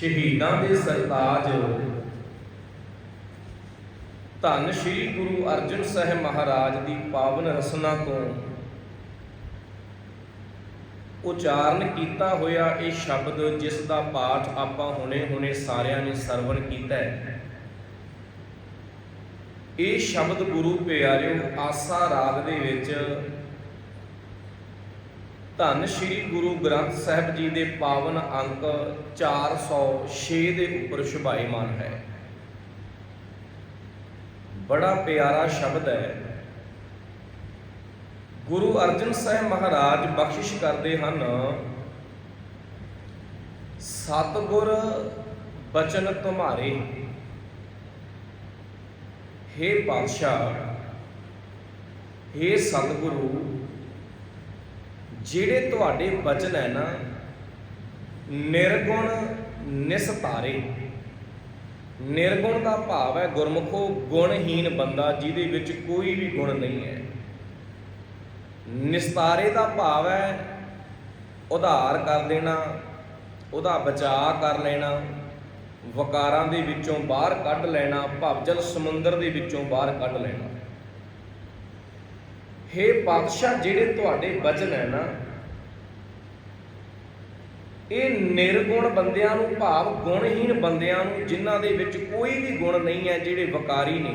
ਸ਼ਹੀਦਾਂ ਦੇ ਸਰਤਾਜ। ਧੰਨ ਸ਼੍ਰੀ ਗੁਰੂ ਅਰਜਨ ਸਾਹਿਬ ਮਹਾਰਾਜ ਦੀ ਪਾਵਨ ਰਸਨਾ ਤੋਂ ਉਚਾਰਨ ਕੀਤਾ ਹੋਇਆ ਇਹ ਸ਼ਬਦ, ਜਿਸ ਦਾ ਪਾਠ ਆਪਾਂ ਹੁਣੇ-ਹੁਣੇ ਸਾਰਿਆਂ ਨੇ ਸਰਵਣ ਕੀਤਾ ਹੈ। ਇਹ ਸ਼ਬਦ ਗੁਰੂ ਪਿਆਰਿਓ, ਆਸਾ ਰਾਗ ਦੇ ਵਿੱਚ ਧੰਨ ਸ਼੍ਰੀ ਗੁਰੂ ਗ੍ਰੰਥ ਸਾਹਿਬ ਜੀ ਦੇ ਪਾਵਨ ਅੰਕ 406 ਦੇ ਉੱਪਰ ਸ਼ੁਭਾਈਮਾਨ ਹੈ। ਬੜਾ ਪਿਆਰਾ ਸ਼ਬਦ ਹੈ। ਗੁਰੂ ਅਰਜਨ ਸਾਹਿਬ ਮਹਾਰਾਜ ਬਖਸ਼ਿਸ਼ ਕਰਦੇ ਹਨ, ਸਤਗੁਰ ਬਚਨ ਤੁਮਾਰੇ हे ਪਾਤਸ਼ਾਹ हे ਸਤਿਗੁਰੂ ਜਿਹੜੇ ਤੁਹਾਡੇ ਬਚਨ ਹੈ ਨਾ, ਨਿਰਗੁਣ ਨਿਸਤਾਰੇ। ਨਿਰਗੁਣ ਦਾ ਭਾਵ ਹੈ ਗੁਰਮੁਖੋ ਗੁਣਹੀਨ ਬੰਦਾ, ਜਿਹਦੇ ਵਿੱਚ ਕੋਈ ਵੀ ਗੁਣ ਨਹੀਂ ਹੈ। ਨਿਸਤਾਰੇ ਦਾ ਭਾਵ ਹੈ ਉਧਾਰ ਕਰ ਦੇਣਾ, ਉਹਦਾ ਬਚਾਅ ਕਰ ਲੈਣਾ, ਵਕਾਰਾਂ ਦੇ ਵਿੱਚੋਂ ਬਾਹਰ ਕੱਢ ਲੈਣਾ, ਭਵਜਲ ਸਮੁੰਦਰ ਦੇ ਵਿੱਚੋਂ ਬਾਹਰ ਕੱਢ ਲੈਣਾ। हे ਪਾਤਸ਼ਾਹ ਜਿਹੜੇ ਤੁਹਾਡੇ ਬਚਨ ਹੈ ਨਾ, ਇਹ ਨਿਰਗੁਣ ਬੰਦਿਆਂ ਨੂੰ, ਭਾਵ ਗੁਣਹੀਨ ਬੰਦਿਆਂ ਨੂੰ, ਜਿਨ੍ਹਾਂ ਦੇ ਵਿੱਚ ਕੋਈ ਵੀ ਗੁਣ ਨਹੀਂ ਹੈ, ਜਿਹੜੇ ਵਕਾਰੀ ਨੇ,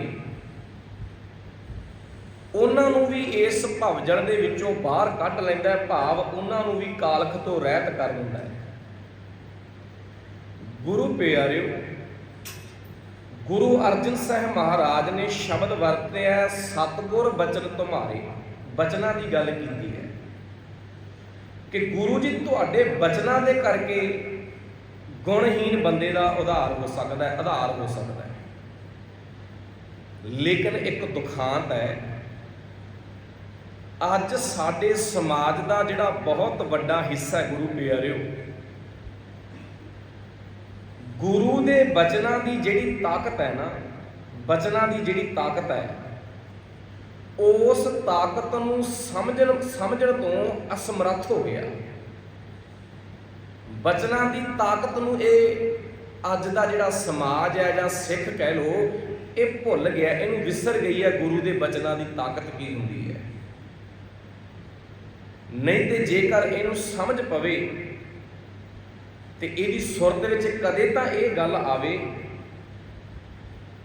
ਉਹਨਾਂ ਨੂੰ ਵੀ ਇਸ ਭਵਜਲ ਦੇ ਵਿੱਚੋਂ ਬਾਹਰ ਕੱਢ ਲੈਂਦਾ ਹੈ, ਭਾਵ ਉਹਨਾਂ ਨੂੰ ਵੀ ਕਾਲਖ ਤੋਂ ਰਹਿਤ ਕਰ ਦਿੰਦਾ ਹੈ। ਗੁਰੂ ਪਿਆਰਿਓ, ਗੁਰੂ ਅਰਜਨ ਸਾਹਿਬ ਮਹਾਰਾਜ ਨੇ ਸ਼ਬਦ ਵਰਤਿਆ ਸਤਗੁਰ ਬਚਨ ਤੁਮਾਰੇ ਬਚਨਾਂ ਦੀ ਗੱਲ ਕੀਤੀ ਹੈ ਕਿ ਗੁਰੂ ਜੀ ਤੁਹਾਡੇ ਬਚਨਾਂ ਦੇ ਕਰਕੇ ਗੁਣਹੀਨ ਬੰਦੇ ਦਾ ਉਧਾਰ ਹੋ ਸਕਦਾ ਹੈ, ਆਧਾਰ ਹੋ ਸਕਦਾ ਹੈ। ਲੇਕਿਨ ਇੱਕ ਦੁਖਾਂਤ ਹੈ, ਅੱਜ ਸਾਡੇ ਸਮਾਜ ਦਾ ਜਿਹੜਾ ਬਹੁਤ ਵੱਡਾ ਹਿੱਸਾ ਹੈ ਗੁਰੂ ਪਿਆਰਿਓ, ਗੁਰੂ ਦੇ ਬਚਨਾਂ ਦੀ ਜਿਹੜੀ ਤਾਕਤ ਹੈ ਨਾ, ਬਚਨਾਂ ਦੀ ਜਿਹੜੀ ਤਾਕਤ ਹੈ ਉਸ ਤਾਕਤ ਨੂੰ ਸਮਝਣ ਸਮਝਣ ਤੋਂ ਅਸਮਰੱਥ ਹੋ ਗਿਆ। ਬਚਨਾਂ ਦੀ ਤਾਕਤ ਨੂੰ ਇਹ ਅੱਜ ਦਾ ਜਿਹੜਾ ਸਮਾਜ ਹੈ ਜਾਂ ਸਿੱਖ ਕਹਿ ਲੋ ਇਹ ਭੁੱਲ ਗਿਆ, ਇਹਨੂੰ ਵਿਸਰ ਗਈ ਹੈ, ਗੁਰੂ ਦੇ ਬਚਨਾਂ ਦੀ ਤਾਕਤ ਕੀ ਹੁੰਦੀ ਹੈ। ਨਹੀਂ ਤੇ ਜੇਕਰ ਇਹਨੂੰ ਸਮਝ ਪਵੇ ਤੇ ਇਹਦੀ ਸੁਰਤ ਵਿੱਚ ਕਦੇ ਤਾਂ ਇਹ ਗੱਲ ਆਵੇ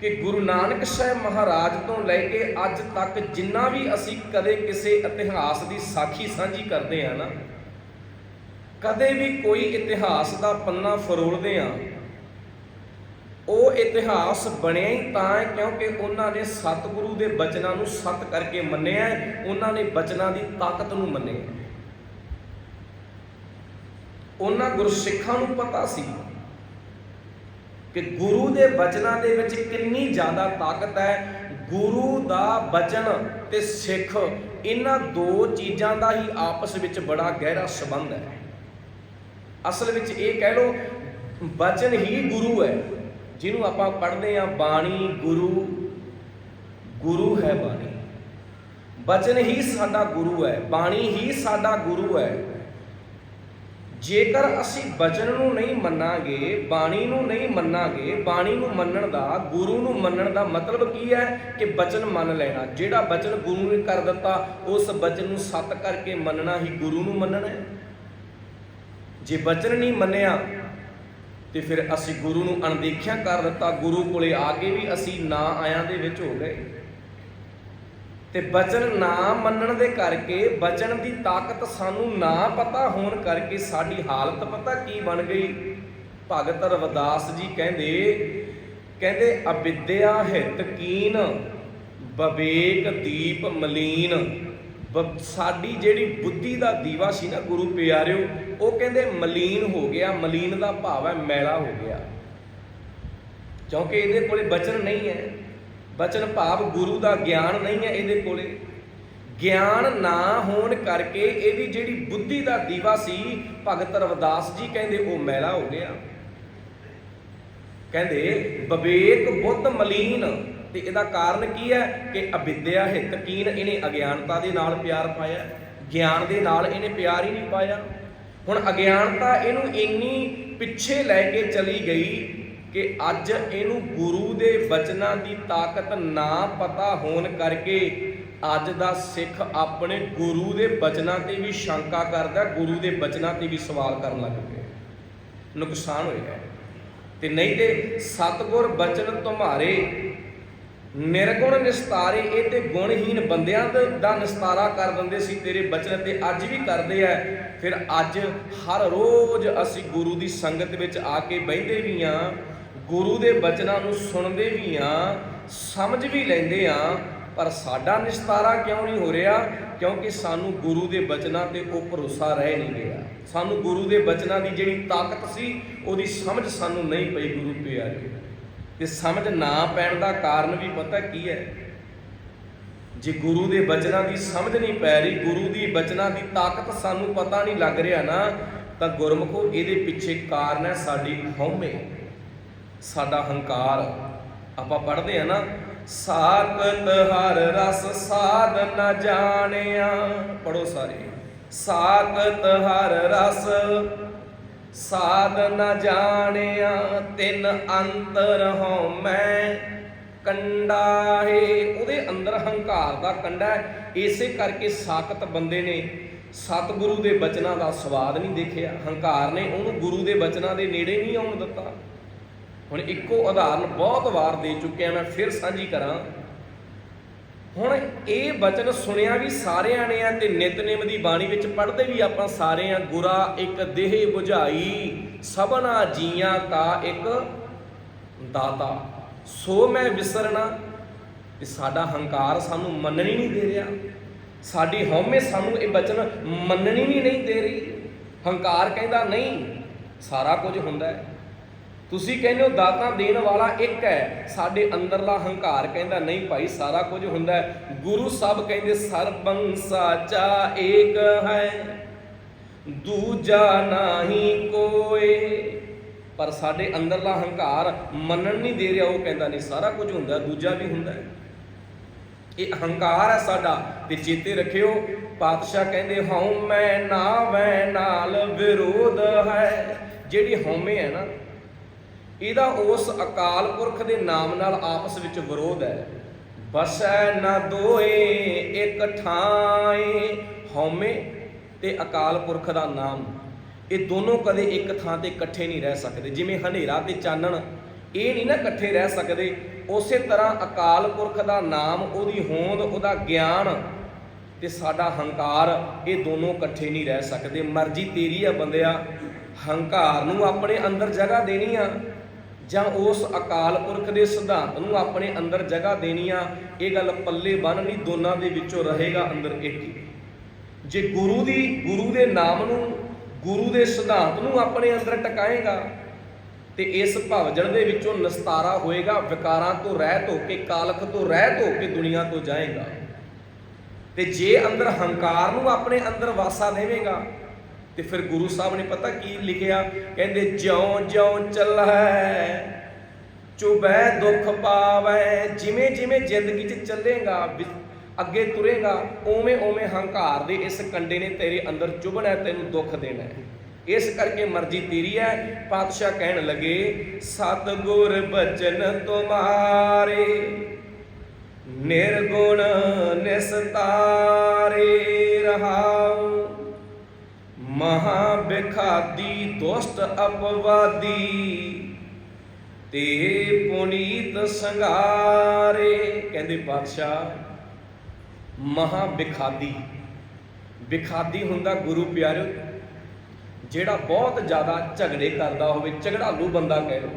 ਕਿ ਗੁਰੂ ਨਾਨਕ ਸਾਹਿਬ ਮਹਾਰਾਜ ਤੋਂ ਲੈ ਕੇ ਅੱਜ ਤੱਕ ਜਿੰਨਾ ਵੀ ਅਸੀਂ ਕਦੇ ਕਿਸੇ ਇਤਿਹਾਸ ਦੀ ਸਾਖੀ ਸਾਂਝੀ ਕਰਦੇ ਆ ਨਾ, ਕਦੇ ਵੀ ਕੋਈ ਇਤਿਹਾਸ ਦਾ ਪੰਨਾ ਫਰੋਲਦੇ ਆ ਉਹ ਇਤਿਹਾਸ ਬਣਿਆ ਹੀ ਤਾਂ ਹੈ ਕਿਉਂਕਿ ਉਹਨਾਂ ਨੇ ਸਤਿਗੁਰੂ ਦੇ ਬਚਨਾਂ ਨੂੰ ਸਤ ਕਰਕੇ ਮੰਨਿਆ ਉਹਨਾਂ ਨੇ ਬਚਨਾਂ ਦੀ ਤਾਕਤ ਨੂੰ ਮੰਨਿਆ। ਉਹਨਾਂ ਗੁਰਸਿੱਖਾਂ ਨੂੰ ਪਤਾ ਸੀ। ਕਿ ਗੁਰੂ ਦੇ ਬਚਨਾਂ ਦੇ ਵਿੱਚ ਕਿੰਨੀ ਜ਼ਿਆਦਾ ਤਾਕਤ ਹੈ। ਗੁਰੂ ਦਾ ਬਚਨ ਤੇ ਸਿੱਖ ਇਹਨਾਂ ਦੋ ਚੀਜ਼ਾਂ ਦਾ ਹੀ ਆਪਸ ਵਿੱਚ ਬੜਾ ਗਹਿਰਾ ਸੰਬੰਧ ਹੈ। ਅਸਲ ਵਿੱਚ ਇਹ ਕਹਿ ਲਓ, ਬਚਨ ਹੀ ਗੁਰੂ ਹੈ। ਜਿਹਨੂੰ ਆਪਾਂ ਪੜ੍ਹਦੇ ਆ ਬਾਣੀ, ਗੁਰੂ ਗੁਰੂ ਹੈ ਬਾਣੀ। ਬਚਨ ਹੀ ਸਾਡਾ ਗੁਰੂ ਹੈ, ਬਾਣੀ ਹੀ ਸਾਡਾ ਗੁਰੂ ਹੈ। ਜੇਕਰ ਅਸੀਂ ਬਚਨ ਨੂੰ ਨਹੀਂ ਮੰਨਾਂਗੇ, ਬਾਣੀ ਨੂੰ ਨਹੀਂ ਮੰਨਾਂਗੇ, ਬਾਣੀ ਨੂੰ ਮੰਨਣ ਦਾ, ਗੁਰੂ ਨੂੰ ਮੰਨਣ ਦਾ ਮਤਲਬ ਕੀ ਹੈ? ਕਿ ਬਚਨ ਮੰਨ ਲੈਣਾ। ਜਿਹੜਾ ਬਚਨ ਗੁਰੂ ਨੇ ਕਰ ਦਿੱਤਾ, ਉਸ ਬਚਨ ਨੂੰ ਸੱਤ ਕਰਕੇ ਮੰਨਣਾ ਹੀ ਗੁਰੂ ਨੂੰ ਮੰਨਣਾ ਹੈ। ਜੇ ਬਚਨ ਨਹੀਂ ਮੰਨਿਆ, ਤੇ ਫਿਰ ਅਸੀਂ ਗੁਰੂ ਨੂੰ ਅਣਦੇਖਿਆ ਕਰ ਦਿੱਤਾ। ਗੁਰੂ ਕੋਲੇ ਆ ਕੇ ਵੀ ਅਸੀਂ ਨਾ ਆਇਆਂ ਦੇ ਵਿੱਚ ਹੋ ਗਏ। ਤੇ ਬਚਨ ਨਾ ਮੰਨਣ ਦੇ ਕਰਕੇ, ਬਚਨ ਦੀ ਤਾਕਤ ਸਾਨੂੰ ਨਾ ਪਤਾ ਹੋਣ ਕਰਕੇ ਸਾਡੀ ਹਾਲਤ ਪਤਾ ਕੀ ਬਣ ਗਈ? ਭਗਤ ਰਵਿਦਾਸ ਜੀ ਕਹਿੰਦੇ ਕਹਿੰਦੇ, ਅਵਿਦਿਆ ਹਿਤ ਕੀਨ, ਬਵੇਕ ਦੀਪ ਮਲੀਨ। ਬ- ਸਾਡੀ ਜਿਹੜੀ ਬੁੱਧੀ ਦਾ ਦੀਵਾ ਸੀ ਨਾ ਗੁਰੂ ਪਿਆਰਿਓ, ਉਹ ਕਹਿੰਦੇ, ਮਲੀਨ ਹੋ ਗਿਆ, ਮਲੀਨ ਦਾ ਭਾਵ ਹੈ, ਮੈਲਾ ਹੋ ਗਿਆ। ਕਿਉਂਕਿ ਇਹਦੇ ਕੋਲੇ ਬਚਨ ਨਹੀਂ ਹੈ। ਬਚਨ ਭਾਵ ਗੁਰੂ ਦਾ ਗਿਆਨ ਨਹੀਂ ਹੈ ਇਹਦੇ ਕੋਲੇ। ਗਿਆਨ ਨਾ ਹੋਣ ਕਰਕੇ ਇਹਦੀ ਜਿਹੜੀ ਬੁੱਧੀ ਦਾ ਦੀਵਾ ਸੀ, ਭਗਤ ਰਵਿਦਾਸ ਜੀ ਕਹਿੰਦੇ ਉਹ ਮੈਲਾ ਹੋ ਗਿਆ। ਕਹਿੰਦੇ, ਵਿਵੇਕ ਬੁੱਧ ਮਲੀਨ। ਤੇ ਇਹਦਾ ਕਾਰਨ ਕੀ ਹੈ? ਕਿ ਅਵਿਦਿਆ ਹਿਤ ਕੀਨ ਇਹਨੇ ਅਗਿਆਨਤਾ ਦੇ ਨਾਲ ਪਿਆਰ ਪਾਇਆ। ਗਿਆਨ ਦੇ ਨਾਲ ਇਹਨੇ ਪਿਆਰ ਹੀ ਨਹੀਂ ਪਾਇਆ। ਹੁਣ ਅਗਿਆਨਤਾ ਇਹਨੂੰ ਇੰਨੀ ਪਿੱਛੇ ਲੈ ਕੇ ਚਲੀ ਗਈ ਕਿ ਅੱਜ ਇਹਨੂੰ ਗੁਰੂ ਦੇ ਬਚਨਾਂ ਦੀ ਤਾਕਤ ਨਾ ਪਤਾ ਹੋਣ ਕਰਕੇ ਅੱਜ ਦਾ ਸਿੱਖ ਆਪਣੇ ਗੁਰੂ ਦੇ ਬਚਨਾਂ ਤੇ ਵੀ ਸ਼ੰਕਾ ਕਰਦਾ, ਗੁਰੂ ਦੇ ਬਚਨਾਂ ਤੇ ਵੀ ਸਵਾਲ ਕਰਨ ਲੱਗ ਪਿਆ। ਨੁਕਸਾਨ ਹੋਇਆ ਤੇ ਨਹੀਂ ਤੇ ਸਤਗੁਰ ਬਚਨ ਤੁਮਾਰੇ, ਨਿਰਗੁਣ ਨਿਸਤਾਰੇ, ਇਹ ਤੇ ਗੁਣਹੀਨ ਬੰਦਿਆਂ ਦਾ- ਨਿਸਤਾਰਾ ਕਰ ਦਿੰਦੇ ਸੀ, ਤੇਰੇ ਬਚਨ ਤੇ ਅੱਜ ਵੀ ਕਰਦੇ ਆ। ਫਿਰ ਅੱਜ ਹਰ ਰੋਜ਼ ਅਸੀਂ ਗੁਰੂ ਦੀ ਸੰਗਤ ਵਿੱਚ ਆ ਕੇ ਬਹਿੰਦੇ ਵੀ ਆ ਗੁਰੂ ਦੇ ਬਚਨਾਂ ਨੂੰ ਸੁਣਦੇ ਵੀ ਆ ਸਮਝ ਵੀ ਲੈਂਦੇ ਆ ਪਰ ਸਾਡਾ ਨਿਸਤਾਰਾ ਕਿਉਂ ਨਹੀਂ ਹੋ ਰਿਹਾ? ਕਿਉਂਕਿ ਸਾਨੂੰ ਗੁਰੂ ਦੇ ਬਚਨਾਂ ਤੇ ਉਹ ਭਰੋਸਾ ਰਹਿ ਨਹੀਂ ਗਿਆ ਸਾਨੂੰ ਗੁਰੂ ਦੇ ਬਚਨਾਂ ਦੀ ਜਿਹੜੀ ਤਾਕਤ ਸੀ, ਉਹਦੀ ਸਮਝ ਸਾਨੂੰ ਨਹੀਂ ਪਈ ਗੁਰੂ ਪਿਆਰੇ ਤੇ ਸਮਝ ਨਾ ਪੈਣ ਦਾ ਕਾਰਨ ਵੀ ਪਤਾ ਕੀ ਹੈ? ਜੇ ਗੁਰੂ ਦੇ ਬਚਨਾਂ ਦੀ ਸਮਝ ਨਹੀਂ ਪੈ ਰਹੀ, ਗੁਰੂ ਦੀ ਬਚਨਾਂ ਦੀ ਤਾਕਤ ਸਾਨੂੰ ਪਤਾ ਨਹੀਂ ਲੱਗ ਰਿਹਾ ਨਾ, ਤਾਂ ਗੁਰਮਖੋ ਇਹਦੇ ਪਿੱਛੇ ਕਾਰਨ ਹੈ ਸਾਡੀ ਹਉਮੈ। ਸਾਡਾ ਹੰਕਾਰ ਆਪਾਂ ਪੜ੍ਹਦੇ ਆ ਨਾ ਸਾਕਤ ਹਰ ਰਸ ਸਾਧ ਨਾ ਜਾਣਿਆ। ਪੜੋ ਸਾਰੇ ਸਾਕਤ ਹਰ ਰਸ ਸਾਧ ਨ ਜਾਣਿਆ, ਤਿੰਨ ਅੰਤਰ ਹਉ ਮੈਂ ਕੰਡਾ ਹੈ। ਉਹਦੇ ਅੰਦਰ ਹੰਕਾਰ ਦਾ ਕੰਡਾ ਹੈ। ਇਸੇ ਕਰਕੇ ਸਾਖਤ ਬੰਦੇ ਨੇ ਸਤਿਗੁਰੂ ਦੇ ਬਚਨਾਂ ਦਾ ਸਵਾਦ ਨਹੀਂ ਦੇਖਿਆ। ਹੰਕਾਰ ਨੇ ਉਹਨੂੰ ਗੁਰੂ ਦੇ ਬਚਨਾਂ ਦੇ ਨੇੜੇ ਨਹੀਂ ਆਉਣ ਦਿੱਤਾ। ਹੁਣ ਇੱਕੋ ਉਦਾਹਰਨ ਬਹੁਤ ਵਾਰ ਦੇ ਚੁੱਕਿਆ ਮੈਂ ਫਿਰ ਸਾਂਝੀ ਕਰਾਂ। ਹੁਣ ਇਹ ਬਚਨ ਸੁਣਿਆ ਵੀ ਸਾਰਿਆਂ ਨੇ ਆ ਤੇ ਨਿਤਨੇਮ ਦੀ ਬਾਣੀ ਵਿੱਚ ਪੜ੍ਹਦੇ ਵੀ ਆਪਾਂ ਸਾਰੇ ਆ, ਗੁਰਾ ਇੱਕ ਦੇਹ 부ਝਾਈ ਸਭਨਾ ਜੀਆਂ ਕਾ ਇੱਕ ਦਾਤਾ। ਸੋ ਮੈਂ ਵਿਸਰਨਾ ਤੇ ਸਾਡਾ ਹੰਕਾਰ ਸਾਨੂੰ ਮੰਨਣੀ ਨਹੀਂ ਦੇ ਰਿਹਾ। ਸਾਡੀ ਹਉਮੈ ਸਾਨੂੰ ਇਹ ਬਚਨ ਮੰਨਣੀ ਨਹੀਂ ਨਹੀਂ ਦੇ ਰਹੀ। ਹੰਕਾਰ ਕਹਿੰਦਾ ਨਹੀਂ, ਸਾਰਾ ਕੁਝ ਹੁੰਦਾ ਹੈ। ਤੁਸੀਂ ਕਹਿੰਦੇ ਹੋ ਦਾਤਾਂ ਦੇਣ ਵਾਲਾ ਇੱਕ ਹੈ, ਸਾਡੇ ਅੰਦਰਲਾ ਹੰਕਾਰ ਕਹਿੰਦਾ, ਨਹੀਂ ਭਾਈ, ਸਾਰਾ ਕੁਝ ਹੁੰਦਾ ਹੈ। ਗੁਰੂ ਸਾਹਿਬ ਕਹਿੰਦੇ ਸਰਬੰ ਸਾਚਾ ਏਕ ਹੈ, ਦੂਜਾ ਨਹੀਂ ਕੋਏ। ਪਰ ਸਾਡੇ ਅੰਦਰਲਾ ਹੰਕਾਰ ਮੰਨਣ ਨਹੀਂ ਦੇ ਰਿਹਾ, ਉਹ ਕਹਿੰਦਾ, ਨਹੀਂ, ਸਾਰਾ ਕੁਝ ਹੁੰਦਾ ਦੂਜਾ ਵੀ ਹੁੰਦਾ ਹੈ। ਇਹ ਹੰਕਾਰ ਹੈ ਸਾਡਾ, ਤੇ ਚੇਤੇ ਰੱਖਿਓ, ਪਾਤਸ਼ਾਹ ਕਹਿੰਦੇ ਹੋ ਮੈਂ ਨਾ ਨਾਵੈ ਨਾਲ ਵਿਰੋਧ ਹੈ। ਜਿਹੜੀ ਹਉਮੈ ਹੈ ਨਾ ਇਹਦਾ ਉਸ ਅਕਾਲ ਪੁਰਖ ਦੇ ਨਾਮ ਨਾਲ ਆਪਸ ਵਿੱਚ ਵਿਰੋਧ ਹੈ। ਬਸੈ ਨਾ ਦੋਏ, ਇੱਕ ਥਾਏ, ਹਉਮੈ ਤੇ ਅਕਾਲ ਪੁਰਖ ਦਾ ਨਾਮ। ਇਹ ਦੋਨੋਂ ਕਦੇ ਇੱਕ ਥਾਂ ਤੇ ਇਕੱਠੇ ਨਹੀਂ ਰਹਿ ਸਕਦੇ। ਜਿਵੇਂ ਹਨੇਰਾ ਤੇ ਚਾਨਣ, ਇਹ ਨਹੀਂ ਨਾ ਇਕੱਠੇ ਰਹਿ ਸਕਦੇ। ਉਸੇ ਤਰ੍ਹਾਂ ਅਕਾਲ ਪੁਰਖ ਦਾ ਨਾਮ, ਉਹਦੀ ਹੋਂਦ, ਉਹਦਾ ਗਿਆਨ ਤੇ ਸਾਡਾ ਹੰਕਾਰ, ਇਹ ਦੋਨੋਂ ਇਕੱਠੇ ਨਹੀਂ ਰਹਿ ਸਕਦੇ। ਮਰਜ਼ੀ ਤੇਰੀ ਆ ਬੰਦਿਆ, ਹੰਕਾਰ ਨੂੰ ਆਪਣੇ ਅੰਦਰ ਜਗ੍ਹਾ ਦੇਣੀ ਆ। ਜਾਂ ਉਸ ਅਕਾਲ ਪੁਰਖ ਦੇ ਸਿਧਾਂਤ ਨੂੰ ਆਪਣੇ ਅੰਦਰ ਜਗ੍ਹਾ ਦੇਣੀ ਆ, ਇਹ ਗੱਲ ਪੱਲੇ ਬੰਨਣੀ ਦੋਨਾਂ ਦੇ ਵਿੱਚੋਂ ਰਹੇਗਾ ਅੰਦਰ ਇੱਕ ਹੀ। ਜੇ ਗੁਰੂ ਦੀ, ਗੁਰੂ ਦੇ ਨਾਮ ਨੂੰ, ਗੁਰੂ ਦੇ ਸਿਧਾਂਤ ਨੂੰ ਆਪਣੇ ਅੰਦਰ ਟਿਕਾਏਗਾ, ਤੇ ਇਸ ਭਵਜਣ ਦੇ ਵਿੱਚੋਂ ਨਿਸਤਾਰਾ ਹੋਏਗਾ, ਵਿਕਾਰਾਂ ਤੋਂ ਰਹਿਤ ਹੋ ਕੇ, ਕਾਲਖ ਤੋਂ ਰਹਿਤ ਹੋ ਕੇ ਦੁਨੀਆ ਤੋਂ ਜਾਏਗਾ। ਤੇ ਜੇ ਅੰਦਰ ਹੰਕਾਰ ਨੂੰ ਆਪਣੇ ਅੰਦਰ ਵਾਸਾ ਦੇਵੇਗਾ ਤੇ ਫਿਰ ਗੁਰੂ ਸਾਹਿਬ ਨੇ ਪਤਾ ਕੀ ਲਿਖਿਆ? ਕਹਿੰਦੇ, ਜਿਉਂ ਜਿਉਂ ਚੱਲੈ ਚੁਬੈ ਦੁੱਖ ਪਾਵੈ ਜਿਵੇਂ ਜਿਵੇਂ ਜ਼ਿੰਦਗੀ 'ਚ ਚੱਲੇਗਾ ਅੱਗੇ ਤੁਰੇਗਾ ਓਵੇਂ ਓਵੇਂ ਹੰਕਾਰ ਦੇ ਇਸ ਕੰਡੇ ਨੇ ਤੇਰੇ ਅੰਦਰ ਚੁਭਣਾ ਤੈਨੂੰ ਦੁੱਖ ਦੇਣਾ। ਹੈ ਇਸ ਕਰਕੇ ਮਰਜ਼ੀ ਤੇਰੀ ਹੈ ਪਾਤਸ਼ਾਹ ਕਹਿਣ ਲੱਗੇ, ਸਤਗੁਰ ਬਚਨ ਤੁਮਾਰੇ, ਨਿਰਗੁਣ ਨਿਸਤਾਰੇ ਰਹਾਉ। ਮਹਾ ਬਿਖਾਦੀ ਦੁਸ਼ਟ ਅਪਵਾਦੀ, ਤੇ ਪੁਨੀਤ ਸੰਗਾਰੇ, ਕਹਿੰਦੇ ਪਾਤਸ਼ਾਹ ਮਹਾ ਬਿਖਾਦੀ ਬਿਖਾਦੀ ਹੁੰਦਾ ਗੁਰੂ ਪਿਆਰਿਓ ਜਿਹੜਾ ਬਹੁਤ ਜ਼ਿਆਦਾ ਝਗੜੇ ਕਰਦਾ ਹੋਵੇ, ਝਗੜਾਲੂ ਬੰਦਾ ਕਹਿ ਲਓ,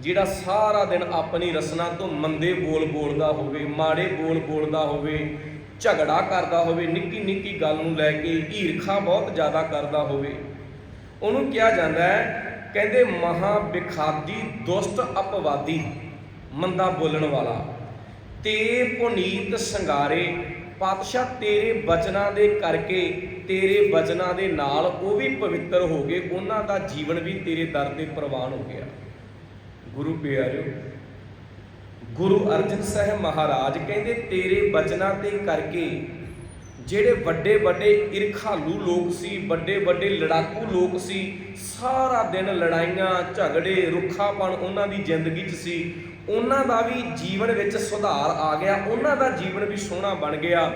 ਜਿਹੜਾ ਸਾਰਾ ਦਿਨ ਆਪਣੀ ਰਸਨਾ ਤੋਂ ਮੰਦੇ ਬੋਲ ਬੋਲਦਾ ਹੋਵੇ, ਮਾੜੇ ਬੋਲ ਬੋਲਦਾ ਹੋਵੇ ਝਗੜਾ ਕਰਦਾ ਹੋਵੇ, ਨਿੱਕੀ ਨਿੱਕੀ ਗੱਲ ਨੂੰ ਲੈ ਕੇ ਈਰਖਾ ਬਹੁਤ ਜ਼ਿਆਦਾ ਕਰਦਾ ਹੋਵੇ। ਉਹਨੂੰ ਕਿਹਾ ਜਾਂਦਾ ਹੈ, ਕਹਿੰਦੇ ਮਹਾ ਵਿਖਾਦੀ ਦੁਸ਼ਟ ਅਪਵਾਦੀ, ਮੰਦਾ ਬੋਲਣ ਵਾਲਾ। ਤੇ ਪੁਨੀਤ ਸੰਗਾਰੇ, ਪਾਤਸ਼ਾਹ ਤੇਰੇ ਬਚਨਾਂ ਦੇ ਕਰਕੇ, ਤੇਰੇ ਬਚਨਾਂ ਦੇ ਨਾਲ ਉਹ ਵੀ ਪਵਿੱਤਰ ਹੋ ਗਏ, ਉਹਨਾਂ ਦਾ ਜੀਵਨ ਵੀ ਤੇਰੇ ਦਰ ਤੇ ਪ੍ਰਵਾਨ ਹੋ ਗਿਆ। ਗੁਰੂ ਪਿਆਰਿਓ ਗੁਰੂ ਅਰਜਨ ਸਾਹਿਬ ਮਹਾਰਾਜ ਕਹਿੰਦੇ, ਤੇਰੇ ਬਚਨਾਂ ਤੇ ਕਰਕੇ ਜਿਹੜੇ ਵੱਡੇ ਵੱਡੇ ਇਰਖਾਲੂ ਲੋਕ ਸੀ ਵੱਡੇ ਵੱਡੇ ਲੜਾਕੂ ਲੋਕ ਸੀ, ਸਾਰਾ ਦਿਨ ਲੜਾਈਆਂ, ਝਗੜੇ ਰੁੱਖਾਪਣ ਉਹਨਾਂ ਦੀ ਜ਼ਿੰਦਗੀ 'ਚ ਸੀ। ਉਹਨਾਂ ਦਾ ਵੀ ਜੀਵਨ ਵਿੱਚ ਸੁਧਾਰ ਆ ਗਿਆ, ਉਹਨਾਂ ਦਾ ਜੀਵਨ ਵੀ ਸੋਹਣਾ ਬਣ ਗਿਆ।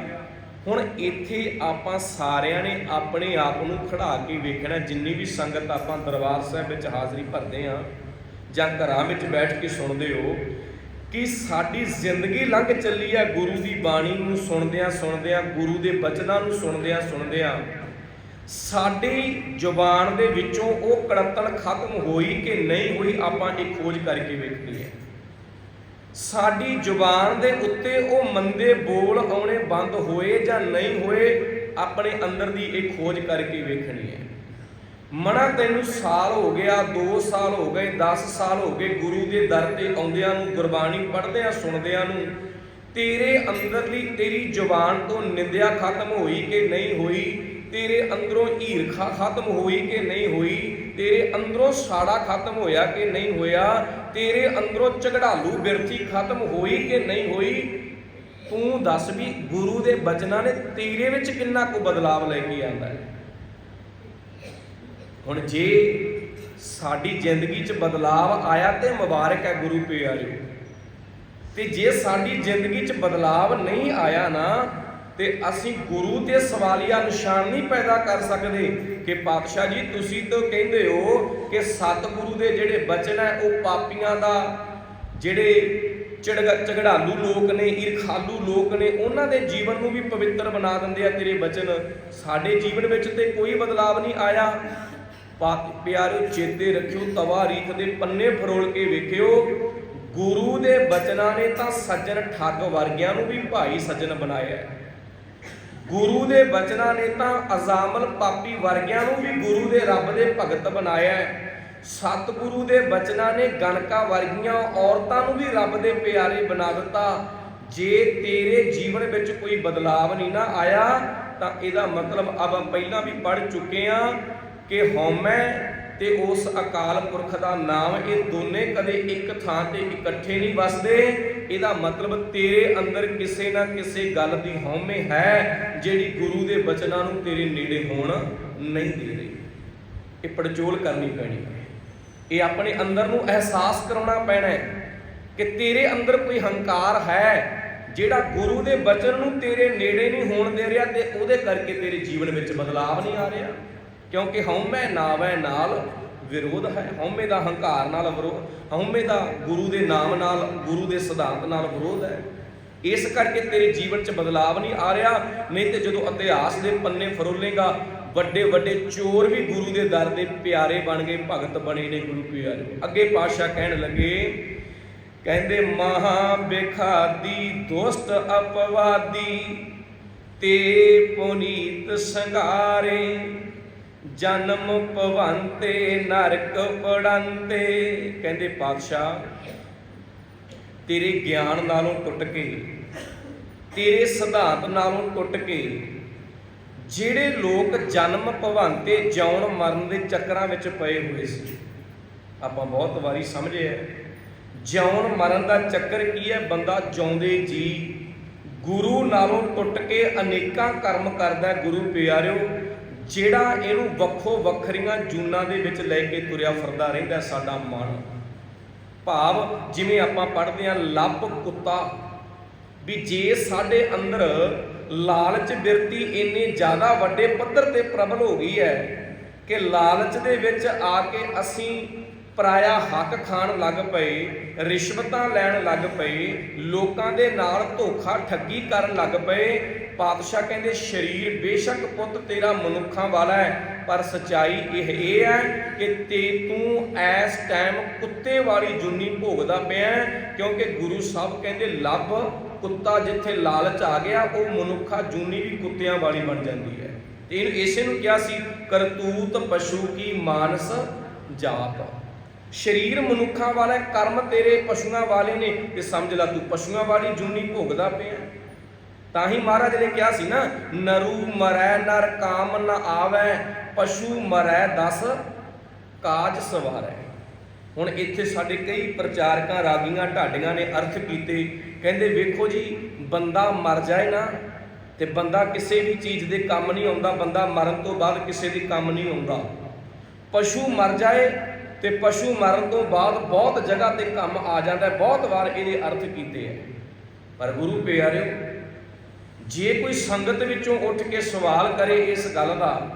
ਹੁਣ ਇੱਥੇ ਆਪਾਂ ਸਾਰਿਆਂ ਨੇ ਆਪਣੇ ਆਪ ਨੂੰ ਖੜਾ ਕੇ ਵੇਖਣਾ, ਜਿੰਨੀ ਵੀ ਸੰਗਤ ਆਪਾਂ ਦਰਬਾਰ ਸਾਹਿਬ ਵਿੱਚ ਹਾਜ਼ਰੀ ਭਰਦੇ ਆ ਜਾਂ ਘਰਾਂ ਵਿੱਚ ਬੈਠ ਕੇ ਸੁਣਦੇ ਹੋ ਕਿ ਸਾਡੀ ਜ਼ਿੰਦਗੀ ਲੰਘ ਚੱਲੀ ਹੈ ਗੁਰੂ ਦੀ ਬਾਣੀ ਨੂੰ ਸੁਣਦਿਆਂ ਸੁਣਦਿਆਂ, ਗੁਰੂ ਦੇ ਬਚਨਾਂ ਨੂੰ ਸੁਣਦਿਆਂ ਸੁਣਦਿਆਂ। ਸਾਡੀ ਜ਼ੁਬਾਨ ਦੇ ਵਿੱਚੋਂ ਉਹ ਕੜਤਣ ਖਤਮ ਹੋਈ ਕਿ ਨਹੀਂ ਹੋਈ ਆਪਾਂ ਇਹ ਖੋਜ ਕਰਕੇ ਵੇਖਣੀ ਹੈ। ਸਾਡੀ ਜ਼ੁਬਾਨ ਦੇ ਉੱਤੇ ਉਹ ਮੰਦੇ ਬੋਲ ਆਉਣੇ ਬੰਦ ਹੋਏ ਜਾਂ ਨਹੀਂ ਹੋਏ, ਆਪਣੇ ਅੰਦਰ ਦੀ ਇਹ ਖੋਜ ਕਰਕੇ ਵੇਖਣੀ ਹੈ। ਮਣਾ ਤੈਨੂੰ ਸਾਲ ਹੋ ਗਿਆ 2 ਸਾਲ ਹੋ ਗਏ 10 ਸਾਲ ਹੋ ਗਏ ਗੁਰੂ ਦੇ ਦਰ ਤੇ ਆਉਂਦਿਆਂ ਨੂੰ, ਗੁਰਬਾਣੀ ਪੜ੍ਹਦਿਆਂ, ਸੁਣਦਿਆਂ ਨੂੰ, ਤੇਰੇ ਅੰਦਰਲੀ ਤੇਰੀ ਜ਼ੁਬਾਨ ਤੋਂ ਨਿੰਦਿਆ ਖਤਮ ਹੋਈ ਕਿ ਨਹੀਂ ਹੋਈ? ਤੇਰੇ ਅੰਦਰੋਂ ਈਰਖਾ ਖਤਮ ਹੋਈ ਕਿ ਨਹੀਂ ਹੋਈ? ਤੇਰੇ ਅੰਦਰੋਂ ਸਾੜਾ ਖਤਮ ਹੋਇਆ ਕਿ ਨਹੀਂ ਹੋਇਆ? ਤੇਰੇ ਅੰਦਰੋਂ ਝਗੜਾਲੂ ਬਿਰਥੀ ਖਤਮ ਹੋਈ ਕਿ ਨਹੀਂ ਹੋਈ? ਤੂੰ ਦੱਸ ਵੀ ਗੁਰੂ ਦੇ ਬਚਨਾਂ ਨੇ ਤੇਰੇ ਵਿੱਚ ਕਿੰਨਾ ਕੁ ਬਦਲਾਵ ਲੈ ਕੇ ਆਂਦਾ ਹੈ? ਹੁਣ ਜੇ ਸਾਡੀ ਜ਼ਿੰਦਗੀ 'ਚ ਬਦਲਾਵ ਆਇਆ ਤੇ ਮੁਬਾਰਕ ਹੈ ਗੁਰੂ ਪਿਆਰਿਓ ਤੇ ਜੇ ਸਾਡੀ ਜ਼ਿੰਦਗੀ 'ਚ ਬਦਲਾਵ ਨਹੀਂ ਆਇਆ ਨਾ, ਤੇ ਅਸੀਂ ਗੁਰੂ ਤੇ ਸਵਾਲੀਆ ਨਿਸ਼ਾਨ ਨਹੀਂ ਪੈਦਾ ਕਰ ਸਕਦੇ ਕਿ ਪਾਤਸ਼ਾਹ ਜੀ, ਤੁਸੀਂ ਤਾਂ ਕਹਿੰਦੇ ਹੋ ਕਿ ਸਤਿਗੁਰੂ ਦੇ ਜਿਹੜੇ ਬਚਨ ਹੈ, ਉਹ ਪਾਪੀਆਂ ਦਾ, ਜਿਹੜੇ ਝੜਗ ਝਗੜਾਲੂ ਲੋਕ ਨੇ, ਈਰਖਾਲੂ ਲੋਕ ਨੇ, ਉਹਨਾਂ ਦੇ ਜੀਵਨ ਨੂੰ ਵੀ ਪਵਿੱਤਰ ਬਣਾ ਦਿੰਦੇ ਆ ਤੇਰੇ ਬਚਨ। ਸਾਡੇ ਜੀਵਨ ਵਿੱਚ ਤੇ ਕੋਈ ਬਦਲਾਵ ਨਹੀਂ ਆਇਆ। ਪਾਕ ਪਿਆਰਿਓ ਚੇਤੇ ਰੱਖਿਓ, ਤਵਾ ਦੇ ਪੰਨੇ ਫਰੋਲ ਕੇ ਵੇਖਿਓ। ਗੁਰੂ ਦੇ ਬਚਨਾਂ ਨੇ ਤਾਂ ਸੱਜਣ ਠੱਗ ਵਰਗਿਆਂ ਨੂੰ ਵੀ ਭਾਈ ਸੱਜਣ ਬਣਾਇਆ ਹੈ। ਗੁਰੂ ਦੇ ਬਚਨਾਂ ਨੇ ਤਾਂ ਅਜ਼ਾਮਲ ਪਾਪੀ ਵਰਗਿਆਂ ਨੂੰ ਵੀ ਗੁਰੂ ਦੇ ਰੱਬ ਦੇ ਭਗਤ ਬਣਾਇਆ ਹੈ। ਸਤਿਗੁਰੂ ਦੇ ਬਚਨਾਂ ਨੇ ਗਨਕਾ ਵਰਗੀਆਂ ਔਰਤਾਂ ਨੂੰ ਵੀ ਰੱਬ ਦੇ ਪਿਆਰੇ ਬਣਾ ਦਿੱਤਾ। ਜੇ ਤੇਰੇ ਜੀਵਨ ਵਿੱਚ ਕੋਈ ਬਦਲਾਵ ਨਹੀਂ ਨਾ ਆਇਆ, ਤਾਂ ਇਹਦਾ ਮਤਲਬ ਆਪਾਂ ਪਹਿਲਾਂ ਵੀ ਪੜ ਚੁੱਕੇ ਆ ਕਿ ਹਉਮੈ ਤੇ ਉਸ ਅਕਾਲ ਪੁਰਖ ਦਾ ਨਾਮ ਇਹ ਦੋਨੇ ਕਦੇ ਇੱਕ ਥਾਂ ਤੇ ਇਕੱਠੇ ਨਹੀਂ ਵਸਦੇ। ਇਹਦਾ ਮਤਲਬ ਤੇਰੇ ਅੰਦਰ ਕਿਸੇ ਨਾ ਕਿਸੇ ਗੱਲ ਦੀ ਹਉਮੈ ਹੈ, ਜਿਹੜੀ ਗੁਰੂ ਦੇ ਬਚਨਾਂ ਨੂੰ ਤੇਰੇ ਨੇੜੇ ਹੋਣ ਨਹੀਂ ਦੇ ਰਹੀ। ਇਹ ਪੜਚੋਲ ਕਰਨੀ ਪੈਣੀ ਹੈ। ਇਹ ਆਪਣੇ ਅੰਦਰ ਨੂੰ ਅਹਿਸਾਸ ਕਰਾਉਣਾ ਪੈਣਾ ਹੈ ਕਿ ਤੇਰੇ ਅੰਦਰ ਕੋਈ ਹੰਕਾਰ ਹੈ, ਜਿਹੜਾ ਗੁਰੂ ਦੇ ਬਚਨ ਨੂੰ ਤੇਰੇ ਨੇੜੇ ਨਹੀਂ ਹੋਣ ਦੇ ਰਿਹਾ ਤੇ ਉਹਦੇ ਕਰਕੇ ਤੇਰੇ ਜੀਵਨ ਵਿੱਚ ਬਦਲਾਵ ਨਹੀਂ ਆ ਰਿਹਾ। ਕਿਉਂਕਿ ਹਉਮੈ ਨਾਵੈ ਨਾਲ ਵਿਰੋਧ ਹੈ। ਹਉਮੈ ਦਾ ਹੰਕਾਰ ਨਾਲ ਵਿਰੋਧ, ਹਉਮੈ ਦਾ ਗੁਰੂ ਦੇ ਨਾਮ ਨਾਲ, ਗੁਰੂ ਦੇ ਸਿਧਾਂਤ ਨਾਲ ਵਿਰੋਧ ਹੈ। ਇਸ ਕਰਕੇ ਤੇਰੇ ਜੀਵਨ 'ਚ ਬਦਲਾਵ ਨਹੀਂ ਆ ਰਿਹਾ। ਨਹੀਂ ਤੇ ਜਦੋਂ ਇਤਿਹਾਸ ਦੇ ਪੰਨੇ ਫਰੋਲੇਗਾ ਵੱਡੇ ਵੱਡੇ ਚੋਰ ਵੀ ਗੁਰੂ ਦੇ ਦਰ ਦੇ ਪਿਆਰੇ ਬਣ ਗਏ, ਭਗਤ ਬਣੇ ਨੇ ਗੁਰੂ ਪਿਆਰੇ। ਅੱਗੇ ਪਾਤਸ਼ਾਹ ਕਹਿਣ ਲੱਗੇ, ਕਹਿੰਦੇ ਮਹਾ ਬੇਖਾਦੀ ਦੋਸਤ ਅਪਵਾਦੀ, ਤੇ ਪੁਨੀਤ ਸੰਘਾਰੇ ਜਨਮ ਭਵੰਤੇ, ਨਰਕ ਪੜੰਤੇ। ਕਹਿੰਦੇ ਪਾਤਸ਼ਾਹ, ਤੇਰੇ ਗਿਆਨ ਨਾਲੋਂ ਟੁੱਟ ਕੇ, ਤੇਰੇ ਸਿਧਾਂਤ ਨਾਲੋਂ ਟੁੱਟ ਕੇ, ਜਿਹੜੇ ਲੋਕ ਜਨਮ ਭਵੰਤੇ ਜਿਉਣ ਮਰਨ ਦੇ ਚੱਕਰਾਂ ਵਿੱਚ ਪਏ ਹੋਏ ਸੀ, ਆਪਾਂ ਬਹੁਤ ਵਾਰੀ ਸਮਝਿਆ ਜਿਉਣ ਮਰਨ ਦਾ ਚੱਕਰ ਕੀ ਹੈ? ਬੰਦਾ ਜਿਉਂਦੇ ਜੀ, ਗੁਰੂ ਨਾਲੋਂ ਟੁੱਟ ਕੇ ਅਨੇਕਾਂ ਕਰਮ ਕਰਦਾ ਗੁਰੂ ਪਿਆਰਿਓ। ਜਿਹੜਾ ਇਹਨੂੰ ਵੱਖੋ ਵੱਖਰੀਆਂ ਜੂਨਾਂ ਦੇ ਵਿੱਚ ਲੈ ਕੇ ਤੁਰਿਆ ਫਿਰਦਾ ਰਹਿੰਦਾ ਸਾਡਾ ਮਨ। ਭਾਵ ਜਿਵੇਂ ਆਪਾਂ ਪੜ੍ਹਦੇ ਹਾਂ, ਲੱਭ ਕੁੱਤਾ। ਵੀ ਜੇ ਸਾਡੇ ਅੰਦਰ ਲਾਲਚ ਬਿਰਤੀ ਇੰਨੀ ਜ਼ਿਆਦਾ ਵੱਡੇ ਪੱਧਰ ਤੇ ਪ੍ਰਬਲ ਹੋ ਗਈ ਹੈ ਕਿ ਲਾਲਚ ਦੇ ਵਿੱਚ ਆ ਕੇ ਅਸੀਂ ਪਰਾਇਆ ਹੱਕ ਖਾਣ ਲੱਗ ਪਏ, ਰਿਸ਼ਵਤਾਂ ਲੈਣ ਲੱਗ ਪਏ, ਲੋਕਾਂ ਦੇ ਨਾਲ ਧੋਖਾ ਠੱਗੀ ਕਰਨ ਲੱਗ ਪਏ ਪਾਤਸ਼ਾਹ ਕਹਿੰਦੇ, ਸਰੀਰ ਬੇਸ਼ੱਕ ਪੁੱਤ ਤੇਰਾ ਮਨੁੱਖਾਂ ਵਾਲਾ ਹੈ, ਪਰ ਸਚਾਈ ਇਹ ਇਹ ਹੈ ਕਿ ਤੇ ਤੂੰ ਐਸ ਟਾਈਮ ਕੁੱਤੇ ਵਾਲੀ ਜੁਨੀ ਭੋਗਦਾ ਪਿਆ ਕਿਉਂਕਿ ਗੁਰੂ ਸਾਹਿਬ ਕਹਿੰਦੇ, ਲੱਭ ਕੁੱਤਾ ਜਿੱਥੇ ਲਾਲਚ ਆ ਗਿਆ, ਉਹ ਮਨੁੱਖਾ ਜੂਨੀ ਵੀ ਕੁੱਤਿਆਂ ਵਾਲੀ ਬਣ ਜਾਂਦੀ ਹੈ। ਤੇ ਇਹਨੂੰ ਇਸੇ ਨੂੰ ਕਿਹਾ ਸੀ, ਕਰਤੂਤ ਪਸ਼ੂ ਕੀ ਮਾਨਸ ਜਾਤ ਸਰੀਰ ਮਨੁੱਖਾਂ ਵਾਲਾ ਕਰਮ ਤੇਰੇ ਪਸ਼ੂਆਂ ਵਾਲੇ ਨੇ, ਤੇ ਸਮਝ ਲੈ ਤੂੰ, ਪਸ਼ੂਆਂ ਵਾਲੀ ਜੂਨੀ ਭੋਗਦਾ ਪਿਆ ਤਾਂ ਹੀ ਮਹਾਰਾਜ ਨੇ ਕਿਹਾ ਸੀ ਨਾ, ਨਰੂ ਮਰੈ ਨਰ ਕਾਮ ਨ ਆਵੈ, ਪਸ਼ੂ ਮਰੈ ਦਸ ਕਾਜ ਸਵਾਰੈ। ਹੁਣ ਇੱਥੇ ਸਾਡੇ ਕਈ ਪ੍ਰਚਾਰਕਾਂ ਰਾਗੀਆਂ ਢਾਡੀਆਂ ਨੇ ਅਰਥ ਕੀਤੇ। ਕਹਿੰਦੇ, ਵੇਖੋ ਜੀ, ਬੰਦਾ ਮਰ ਜਾਏ ਨਾ, ਤੇ ਬੰਦਾ ਕਿਸੇ ਵੀ ਚੀਜ਼ ਦੇ ਕੰਮ ਨਹੀਂ ਆਉਂਦਾ, ਬੰਦਾ ਮਰਨ ਤੋਂ ਬਾਅਦ ਕਿਸੇ ਦੇ ਕੰਮ ਨਹੀਂ ਆਉਂਦਾ। ਪਸ਼ੂ ਮਰ ਜਾਏ, ਤੇ ਪਸ਼ੂ ਮਰਨ ਤੋਂ ਬਾਅਦ ਬਹੁਤ ਜਗ੍ਹਾ ਤੇ ਕੰਮ ਆ ਜਾਂਦਾ ਬਹੁਤ ਵਾਰ ਇਹਦੇ ਅਰਥ ਕੀਤੇ ਹੈ। ਪਰ ਗੁਰੂ ਪਿਆਰਿਓ ਜੇ ਕੋਈ ਸੰਗਤ ਵਿੱਚੋਂ ਉੱਠ ਕੇ ਸਵਾਲ ਕਰੇ ਇਸ ਗੱਲ ਦਾ,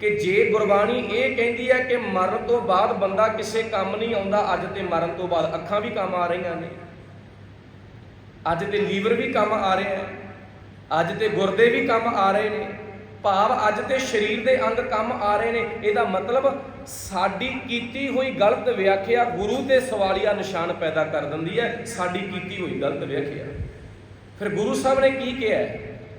ਕਿ ਜੇ ਗੁਰਬਾਣੀ ਇਹ ਕਹਿੰਦੀ ਹੈ ਕਿ ਮਰਨ ਤੋਂ ਬਾਅਦ ਬੰਦਾ ਕਿਸੇ ਕੰਮ ਨਹੀਂ ਆਉਂਦਾ, ਅੱਜ ਤੇ ਮਰਨ ਤੋਂ ਬਾਅਦ ਅੱਖਾਂ ਵੀ ਕੰਮ ਆ ਰਹੀਆਂ ਨੇ। ਅੱਜ ਤੇ ਲੀਵਰ ਵੀ ਕੰਮ ਆ ਰਿਹਾ ਹੈ। ਅੱਜ ਤੇ ਗੁਰਦੇ ਵੀ ਕੰਮ ਆ ਰਹੇ ਨੇ। ਭਾਵ ਅੱਜ ਤੇ ਸਰੀਰ ਦੇ ਅੰਗ ਕੰਮ ਆ ਰਹੇ ਨੇ। ਇਹਦਾ ਮਤਲਬ ਸਾਡੀ ਕੀਤੀ ਹੋਈ ਗਲਤ ਵਿਆਖਿਆ ਗੁਰੂ ਤੇ ਸਵਾਲੀਆ ਨਿਸ਼ਾਨ ਪੈਦਾ ਕਰ ਦਿੰਦੀ ਹੈ। ਸਾਡੀ ਕੀਤੀ ਹੋਈ ਗਲਤ ਵਿਆਖਿਆ। ਫਿਰ ਗੁਰੂ ਸਾਹਿਬ ਨੇ ਕੀ ਕਿਹਾ?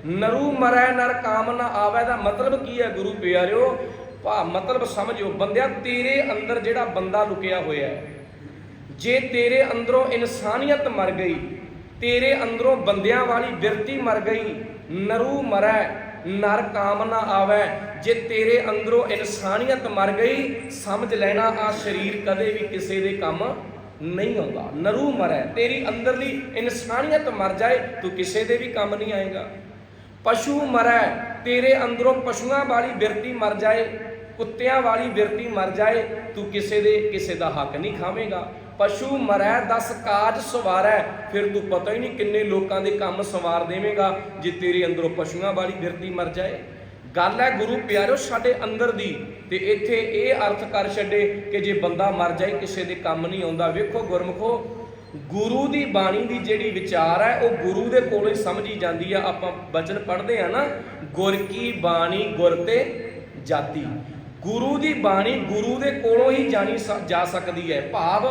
ਨਰੂ ਮਰੈ ਨਰ ਕਾਮ ਨਾ ਆਵੇ ਦਾ ਮਤਲਬ ਕੀ ਹੈ ਗੁਰੂ ਪਿਆਰਿਓ? ਭਾ, ਮਤਲਬ ਸਮਝਿਓ, ਬੰਦਿਆ, ਤੇਰੇ ਅੰਦਰ ਜਿਹੜਾ ਬੰਦਾ ਲੁਕਿਆ ਹੋਇਆ ਹੈ, ਜੇ ਤੇਰੇ ਅੰਦਰੋਂ ਇਨਸਾਨੀਅਤ ਮਰ ਗਈ, ਤੇਰੇ ਅੰਦਰੋਂ ਬੰਦਿਆਂ ਵਾਲੀ ਬਿਰਤੀ ਮਰ ਗਈ, ਨਰੂ ਮਰੈ ਨਰ ਕਾਮਨਾ ਆਵੇ, ਜੇ ਤੇਰੇ ਅੰਦਰੋਂ ਇਨਸਾਨੀਅਤ ਮਰ ਗਈ, ਸਮਝ ਲੈਣਾ ਆ ਸਰੀਰ ਕਦੇ ਵੀ ਕਿਸੇ ਦੇ ਕੰਮ ਨਹੀਂ ਆਉਂਦਾ। ਨਰੂ ਮਰੈ, ਤੇਰੀ ਅੰਦਰਲੀ ਇਨਸਾਨੀਅਤ ਮਰ ਜਾਏ, ਤੂੰ ਕਿਸੇ ਦੇ ਵੀ ਕੰਮ ਨਹੀਂ ਆਏਗਾ। ਪਸ਼ੂ ਮਰੈ, ਤੇਰੇ ਅੰਦਰੋਂ ਪਸ਼ੂਆਂ ਵਾਲੀ ਬਿਰਤੀ ਮਰ ਜਾਏ, ਕੁੱਤਿਆਂ ਵਾਲੀ ਬਿਰਤੀ ਮਰ ਜਾਏ, ਤੂੰ ਕਿਸੇ ਦੇ, ਕਿਸੇ ਦਾ ਹੱਕ ਨਹੀਂ ਖਾਵੇਂਗਾ। ਪਸ਼ੂ ਮਰੈ, ਦਸ ਕਾਜ ਸਵਾਰੈ, ਫਿਰ ਤੂੰ ਪਤਾ ਹੀ ਨਹੀਂ ਕਿੰਨੇ ਲੋਕਾਂ ਦੇ ਕੰਮ ਸਵਾਰ ਦੇਵੇਂਗਾ, ਜੇ ਤੇਰੇ ਅੰਦਰੋਂ ਪਸ਼ੂਆਂ ਵਾਲੀ ਬਿਰਤੀ ਮਰ ਜਾਏ। ਗੱਲ ਹੈ ਗੁਰੂ ਪਿਆਰਿਓ ਸਾਡੇ ਅੰਦਰ ਦੀ ਤੇ ਇੱਥੇ ਇਹ ਅਰਥ ਕਰ ਛੱਡੇ ਕਿ ਜੇ ਬੰਦਾ ਮਰ ਜਾਏ, ਕਿਸੇ ਦੇ ਕੰਮ ਨਹੀਂ ਆਉਂਦਾ। ਵੇਖੋ ਗੁਰਮਖੋ, ਗੁਰੂ ਦੀ ਬਾਣੀ ਦੀ ਜਿਹੜੀ ਵਿਚਾਰ ਹੈ, ਉਹ ਗੁਰੂ ਦੇ ਕੋਲੋਂ ਹੀ ਸਮਝੀ ਜਾਂਦੀ ਆ। ਆਪਾਂ ਬਚਨ ਪੜ੍ਹਦੇ ਆ ਨਾ, ਗੁਰ ਕੀ ਬਾਣੀ ਗੁਰ ਤੇ ਜਾਤੀ। ਗੁਰੂ ਦੀ ਬਾਣੀ ਗੁਰੂ ਦੇ ਕੋਲੋਂ ਹੀ ਜਾਣੀ ਜਾ ਸਕਦੀ ਹੈ। ਭਾਵ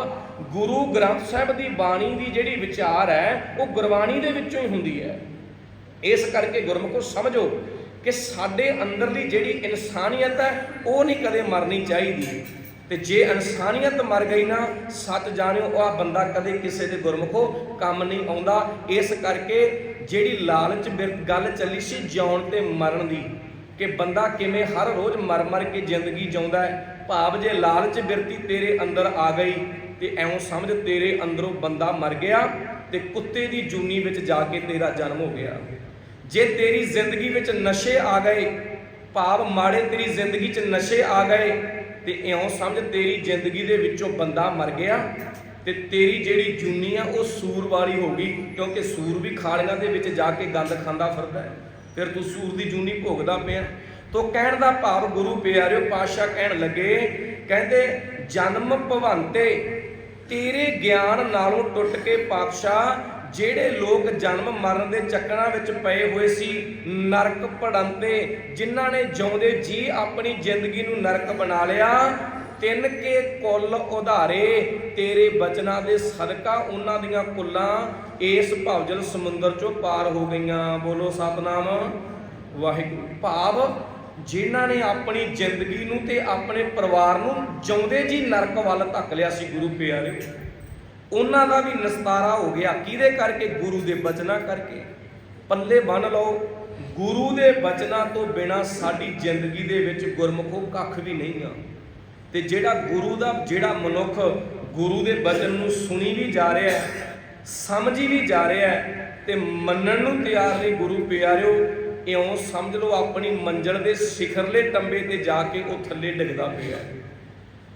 ਗੁਰੂ ਗ੍ਰੰਥ ਸਾਹਿਬ ਦੀ ਬਾਣੀ ਦੀ ਜਿਹੜੀ ਵਿਚਾਰ ਹੈ, ਉਹ ਗੁਰਬਾਣੀ ਦੇ ਵਿੱਚੋਂ ਹੀ ਹੁੰਦੀ ਹੈ। ਇਸ ਕਰਕੇ ਗੁਰਮੁਖੋ ਸਮਝੋ ਕਿ ਸਾਡੇ ਅੰਦਰਲੀ ਜਿਹੜੀ ਇਨਸਾਨੀਅਤ ਹੈ, ਉਹ ਨਹੀਂ ਕਦੇ ਮਰਨੀ ਚਾਹੀਦੀ। ਤੇ ਜੇ ਇਨਸਾਨੀਅਤ ਮਰ ਗਈ ਨਾ, ਸੱਚ ਜਾਣਿਓ, ਉਹ ਬੰਦਾ ਕਦੇ ਕਿਸੇ ਦੇ ਗੁਰਮੁਖੋ ਕੰਮ ਨਹੀਂ ਆਉਂਦਾ। ਇਸ ਕਰਕੇ ਜਿਹੜੀ ਲਾਲਚ ਬਿਰ- ਗੱਲ ਚੱਲੀ ਸੀ ਜਿਉਣ ਤੇ ਮਰਨ ਦੀ, ਕਿ ਬੰਦਾ ਕਿਵੇਂ ਹਰ ਰੋਜ਼ ਮਰ ਮਰ ਕੇ ਜ਼ਿੰਦਗੀ ਜਿਉਂਦਾ ਹੈ, ਭਾਵ ਜੇ ਲਾਲਚ ਬਿਰਤੀ ਤੇਰੇ ਅੰਦਰ ਆ ਗਈ, ਤੇ ਐਉਂ ਸਮਝ ਤੇਰੇ ਅੰਦਰੋਂ ਬੰਦਾ ਮਰ ਗਿਆ, ਤੇ ਕੁੱਤੇ ਦੀ ਜੂਨੀ ਵਿੱਚ ਜਾ ਕੇ ਤੇਰਾ ਜਨਮ ਹੋ ਗਿਆ। ਜੇ ਤੇਰੀ ਜ਼ਿੰਦਗੀ ਵਿੱਚ ਨਸ਼ੇ ਆ ਗਏ, ਭਾਵ ਮਾੜੇ ਤੇਰੀ ਜ਼ਿੰਦਗੀ 'ਚ ਨਸ਼ੇ ਆ ਗਏ, ਤੇ ਇਉਂ ਸਮਝ ਤੇਰੀ ਜ਼ਿੰਦਗੀ ਦੇ ਵਿੱਚੋਂ ਬੰਦਾ ਮਰ ਗਿਆ, ਤੇ ਤੇਰੀ ਜਿਹੜੀ ਜੂਨੀ ਆ ਉਹ ਸੂਰ ਵਾਲੀ ਹੋ ਗਈ, ਕਿਉਂਕਿ ਸੂਰ ਵੀ ਖਾਲੀਆਂ ਦੇ ਵਿੱਚ ਜਾ ਕੇ ਗੰਦ ਖਾਂਦਾ ਫਿਰਦਾ ਹੈ। ਫਿਰ ਤੂੰ ਸੂਰ ਦੀ ਜੂਨੀ ਭੋਗਦਾ ਪਿਆ। ਤੋ ਕਹਿਣ ਦਾ ਭਾਵ ਗੁਰੂ ਪਿਆਰਿਓ ਪਾਸ਼ਾ ਕਹਿਣ ਲੱਗੇ, ਕਹਿੰਦੇ, ਜਨਮ ਭਵੰਤੇ, ਤੇਰੇ ਗਿਆਨ ਨਾਲੋਂ ਟੁੱਟ ਕੇ ਪਾਤਸ਼ਾਹ ਜਿਹੜੇ ਲੋਕ ਜਨਮ ਮਰਨ ਦੇ ਚੱਕਰਾਂ ਵਿੱਚ ਪਏ ਹੋਏ ਸੀ, ਨਰਕ ਪੜੰਤੇ ਜਿਨ੍ਹਾਂ ਨੇ ਜਿਉਂਦੇ ਜੀ ਆਪਣੀ ਜ਼ਿੰਦਗੀ ਨੂੰ ਨਰਕ ਬਣਾ ਲਿਆ, ਤਿੰਨ ਕੇ ਕੁੱਲ ਉਧਾਰੇ, ਤੇਰੇ ਬਚਨਾਂ ਦੇ ਸਦਕਾ ਉਹਨਾਂ ਦੀਆਂ ਕੁੱਲਾਂ ਇਸ ਭਵਜਲ ਸਮੁੰਦਰ ਚੋਂ ਪਾਰ ਹੋ ਗਈਆਂ। ਬੋਲੋ ਸਤਨਾਮ। ਵਾਹਿਗੁਰੂ। ਭਾਵ ਜਿਨ੍ਹਾਂ ਨੇ ਆਪਣੀ ਜ਼ਿੰਦਗੀ ਨੂੰ ਤੇ ਆਪਣੇ ਪਰਿਵਾਰ ਨੂੰ ਜਿਉਂਦੇ ਜੀ ਨਰਕ ਵੱਲ ਧੱਕ ਲਿਆ ਸੀ, ਗੁਰੂ ਪਿਆਰੇ। ਉਹਨਾਂ ਦਾ ਵੀ ਨਿਸਤਾਰਾ ਹੋ ਗਿਆ। ਕਿਹਦੇ ਕਰਕੇ? ਗੁਰੂ ਦੇ ਬਚਨਾਂ ਕਰਕੇ। ਪੱਲੇ ਬੰਨ ਲਓ, ਗੁਰੂ ਦੇ ਬਚਨਾਂ ਤੋਂ ਬਿਨਾ ਸਾਡੀ ਜ਼ਿੰਦਗੀ ਦੇ ਵਿੱਚ ਗੁਰਮੁਖੋ ਕੱਖ ਵੀ ਨਹੀਂ ਆ। ਤੇ ਜਿਹੜਾ ਗੁਰੂ ਦਾ, ਜਿਹੜਾ ਮਨੁੱਖ ਗੁਰੂ ਦੇ ਬਚਨ ਨੂੰ ਸੁਣੀ ਵੀ ਜਾ ਰਿਹਾ ਹੈ, ਸਮਝੀ ਵੀ ਜਾ ਰਿਹਾ ਹੈ, ਤੇ ਮੰਨਣ ਨੂੰ ਤਿਆਰ ਨਹੀਂ ਗੁਰੂ ਪਿਆਰਿਓ, ਇਉਂ ਸਮਝ ਲਓ ਆਪਣੀ ਮੰਜ਼ਲ ਦੇ ਸਿਖਰਲੇ ਟੰਬੇ ਤੇ ਜਾ ਕੇ ਉਹ ਥੱਲੇ ਡਿੱਗਦਾ ਪਿਆ।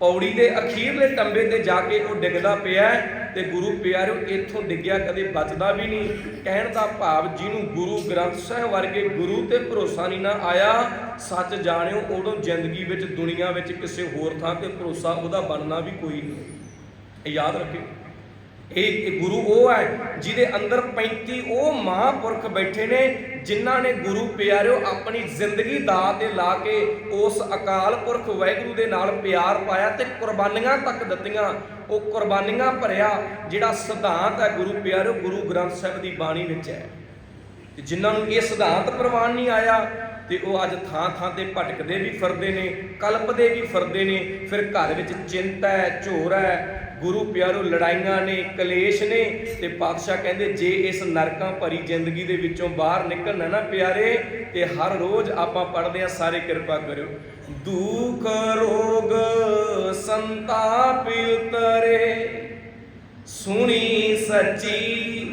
ਪੌੜੀ ਦੇ ਅਖੀਰਲੇ ਟੰਬੇ ਤੇ ਜਾ ਕੇ ਉਹ ਡਿੱਗਦਾ ਪਿਆ ਤੇ ਗੁਰੂ ਪਿਆਰਿਓ, ਇੱਥੋਂ ਡਿੱਗਿਆ ਕਦੇ ਬਚਦਾ ਵੀ ਨਹੀਂ। ਕਹਿਣ ਦਾ ਭਾਵ ਜਿਹਨੂੰ ਗੁਰੂ ਗ੍ਰੰਥ ਸਾਹਿਬ ਵਰਗੇ ਗੁਰੂ ਤੇ ਭਰੋਸਾ ਨਹੀਂ ਨਾ ਆਇਆ, ਸੱਚ ਜਾਣਿਓ, ਉਦੋਂ ਜ਼ਿੰਦਗੀ ਵਿੱਚ, ਦੁਨੀਆ ਵਿੱਚ ਕਿਸੇ ਹੋਰ ਥਾਂ ਤੇ ਭਰੋਸਾ ਉਹਦਾ ਬਣਨਾ ਵੀ ਕੋਈ ਨਹੀਂ। ਯਾਦ ਰੱਖਿਓ। ਇਹ ਇਹ ਗੁਰੂ ਉਹ ਹੈ ਜਿਹਦੇ ਅੰਦਰ 35 ਉਹ ਮਹਾਂਪੁਰਖ ਬੈਠੇ ਨੇ ਜਿਨ੍ਹਾਂ ਨੇ ਗੁਰੂ ਪਿਆਰਿਓ ਆਪਣੀ ਜ਼ਿੰਦਗੀ ਦਾਅ ਤੇ ਲਾ ਕੇ ਉਸ ਅਕਾਲ ਪੁਰਖ ਵਾਹਿਗੁਰੂ ਦੇ ਨਾਲ ਪਿਆਰ ਪਾਇਆ ਤੇ ਕੁਰਬਾਨੀਆਂ ਤੱਕ ਦਿੱਤੀਆਂ। ਉਹ ਕੁਰਬਾਨੀਆਂ ਭਰਿਆ ਜਿਹੜਾ ਸਿਧਾਂਤ ਹੈ ਗੁਰੂ ਪਿਆਰਿਓ ਗੁਰੂ ਗ੍ਰੰਥ ਸਾਹਿਬ ਦੀ ਬਾਣੀ ਵਿੱਚ ਹੈ। ਤੇ ਜਿਨ੍ਹਾਂ ਨੂੰ ਇਹ ਸਿਧਾਂਤ ਪ੍ਰਵਾਨ ਨਹੀਂ ਆਇਆ, ਤੇ ਉਹ ਅੱਜ ਥਾਂ ਥਾਂ ਤੇ ਭਟਕਦੇ ਵੀ ਫਿਰਦੇ ਨੇ, ਕਲਪਦੇ ਵੀ ਫਿਰਦੇ ਨੇ, ਫਿਰ ਘਰ ਵਿੱਚ ਚਿੰਤਾ ਹੈ, ਝੋਰ ਹੈ ਗੁਰੂ ਪਿਆਰੋ, ਲੜਾਈਆਂ ਨੇ, ਕਲੇਸ਼ ਨੇ ਤੇ ਪਾਤਸ਼ਾਹ ਕਹਿੰਦੇ, ਜੇ ਇਸ ਨਰਕਾਂ ਭਰੀ ਜ਼ਿੰਦਗੀ ਦੇ ਵਿੱਚੋਂ ਬਾਹਰ ਨਿਕਲਣਾ ਨਾ ਪਿਆਰੇ, ਤੇ ਹਰ ਰੋਜ਼ ਆਪਾਂ ਪੜ੍ਹਦੇ ਆ ਸਾਰੇ ਕਿਰਪਾ ਕਰਿਓ। ਦੁੱਖ, ਰੋਗ, ਸੰਤਾਪ ਉਤਰੇ ਸੁਣੀ ਸੱਚੀ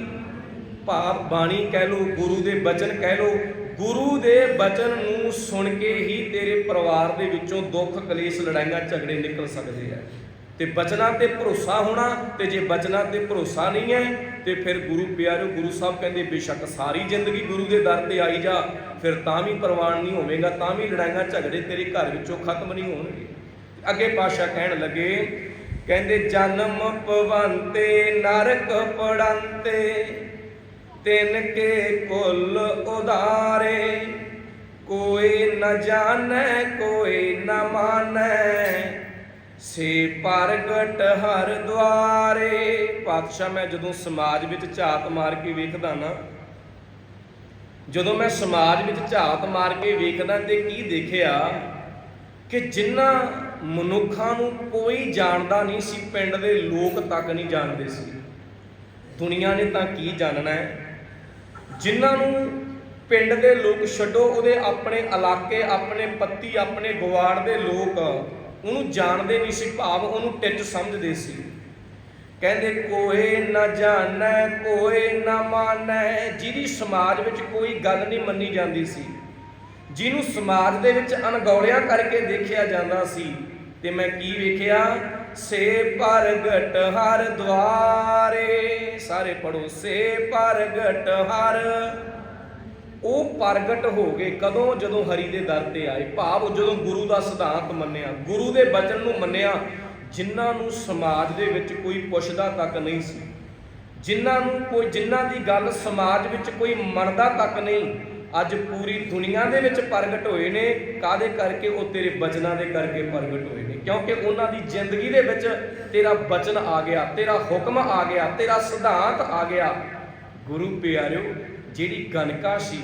ਭਾਵ ਬਾਣੀ ਕਹਿ ਲੋ ਗੁਰੂ ਦੇ ਬਚਨ ਕਹਿ ਲੋ ਗੁਰੂ ਦੇ ਬਚਨ ਨੂੰ ਸੁਣ ਕੇ ਹੀ ਤੇਰੇ ਪਰਿਵਾਰ ਦੇ ਵਿੱਚੋਂ ਦੁੱਖ, ਕਲੇਸ਼, ਲੜਾਈਆਂ, ਝਗੜੇ ਨਿਕਲ ਸਕਦੇ ਆ। ਤੇ ਬਚਨਾਂ ਤੇ ਭਰੋਸਾ ਹੋਣਾ ਤੇ ਜੇ ਬਚਨਾਂ ਤੇ ਭਰੋਸਾ ਨਹੀਂ ਹੈ, ਤੇ ਫਿਰ ਗੁਰੂ ਪਿਆਰਿਓ, ਗੁਰੂ ਸਾਹਿਬ ਕਹਿੰਦੇ, ਬੇਸ਼ੱਕ ਸਾਰੀ ਜ਼ਿੰਦਗੀ ਗੁਰੂ ਦੇ ਦਰ ਤੇ ਆਈ ਜਾ, ਫਿਰ ਤਾਂ ਵੀ ਪ੍ਰਵਾਨ ਨਹੀਂ ਹੋਵੇਗਾ, ਤਾਂ ਵੀ ਲੜਾਈਆਂ ਝਗੜੇ ਤੇਰੇ ਘਰ ਵਿੱਚੋਂ ਖਤਮ ਨਹੀਂ ਹੋਣਗੇ। ਅੱਗੇ ਪਾਸ਼ਾ ਕਹਿਣ ਲੱਗੇ, ਕਹਿੰਦੇ, ਜਨਮ ਪਵੰਤੇ ਨਰਕ ਪੜੰਤੇ, ਤਿੰਨ ਕੇ ਕੁੱਲ ਉਦਾਰੇ ਕੋਈ ਨ ਜਾਣੈ, ਕੋਈ ਨ ਮਾਨੈ ਸੇ ਪ੍ਰਗਟ ਹਰ ਦੁਆਰੇ। ਪਾਤਸ਼ਾਹ, ਮੈਂ ਜਦੋਂ ਸਮਾਜ ਵਿੱਚ ਝਾਤ ਮਾਰ ਕੇ ਵੇਖਦਾ ਨਾ, ਜਦੋਂ ਮੈਂ ਸਮਾਜ ਵਿੱਚ ਝਾਤ ਮਾਰ ਕੇ ਵੇਖਦਾ ਤੇ ਕੀ ਦੇਖਿਆ ਕਿ ਜਿਨ੍ਹਾਂ ਮਨੁੱਖਾਂ ਨੂੰ ਕੋਈ ਜਾਣਦਾ ਨਹੀਂ ਸੀ, ਪਿੰਡ ਦੇ ਲੋਕ ਤੱਕ ਨਹੀਂ ਜਾਣਦੇ ਸੀ। ਦੁਨੀਆ ਨੇ ਤਾਂ ਕੀ ਜਾਣਨਾ ਹੈ? ਜਿਨ੍ਹਾਂ ਨੂੰ ਪਿੰਡ ਦੇ ਲੋਕ ਛੱਡੋ, ਉਹਦੇ ਆਪਣੇ ਇਲਾਕੇ, ਆਪਣੇ ਪੱਤੀ, ਆਪਣੇ ਗਵਾੜ ਦੇ ਲੋਕ ਉਹਨੂੰ ਜਾਣਦੇ ਨਹੀਂ ਸੀ, ਭਾਵ ਉਹਨੂੰ ਟਿੱਚ ਸਮਝਦੇ ਸੀ। ਕਹਿੰਦੇ, ਕੋਏ ਨਾ ਜਾਣੈ, ਕੋਏ ਨਾ ਮਾਨੈ ਜਿਹਦੀ ਸਮਾਜ ਵਿੱਚ ਕੋਈ ਗੱਲ ਨਹੀਂ ਮੰਨੀ ਜਾਂਦੀ ਸੀ। ਜਿਹਨੂੰ ਸਮਾਜ ਦੇ ਵਿੱਚ ਅਣਗੌਲਿਆ ਕਰਕੇ ਦੇਖਿਆ ਜਾਂਦਾ ਸੀ। ਤੇ ਮੈਂ ਕੀ ਵੇਖਿਆ? ਸੇ ਪ੍ਰਗਟ ਹਰ ਦੁਆਰੇ, ਸਾਰੇ ਪੜੋ ਸੇ ਪ੍ਰਗਟ ਹਰ ਉਹ ਪ੍ਰਗਟ ਹੋ ਗਏ ਕਦੋਂ? ਜਦੋਂ ਹਰੀ ਦੇ ਦਰ ਤੇ ਆਏ। ਭਾਵ ਜਦੋਂ ਗੁਰੂ ਦਾ ਸਿਧਾਂਤ ਮੰਨਿਆ। ਗੁਰੂ ਦੇ ਬਚਨ ਨੂੰ ਮੰਨਿਆ, ਜਿਨ੍ਹਾਂ ਨੂੰ ਸਮਾਜ ਦੇ ਵਿੱਚ ਕੋਈ ਪੁੱਛਦਾ ਤੱਕ ਨਹੀਂ ਸੀ। ਜਿਨ੍ਹਾਂ ਨੂੰ ਕੋਈ, ਜਿਨ੍ਹਾਂ ਦੀ ਗੱਲ ਸਮਾਜ ਵਿੱਚ ਕੋਈ ਮੰਨਦਾ ਤੱਕ ਨਹੀਂ, ਅੱਜ ਪੂਰੀ ਦੁਨੀਆ ਦੇ ਵਿੱਚ ਪ੍ਰਗਟ ਹੋਏ ਨੇ। ਕਾਦੇ ਕਰਕੇ? ਉਹ ਤੇਰੇ ਬਚਨਾਂ ਦੇ ਕਰਕੇ ਪ੍ਰਗਟ ਹੋਏ ਨੇ। ਕਿਉਂਕਿ ਉਹਨਾਂ ਦੀ ਜ਼ਿੰਦਗੀ ਦੇ ਵਿੱਚ ਤੇਰਾ ਬਚਨ ਆ ਗਿਆ, ਤੇਰਾ ਹੁਕਮ ਆ ਗਿਆ, ਤੇਰਾ ਸਿਧਾਂਤ ਆ ਗਿਆ। ਗੁਰੂ ਪਿਆਰਿਓ ਜਿਹੜੀ ਗਣਕਾ ਸੀ,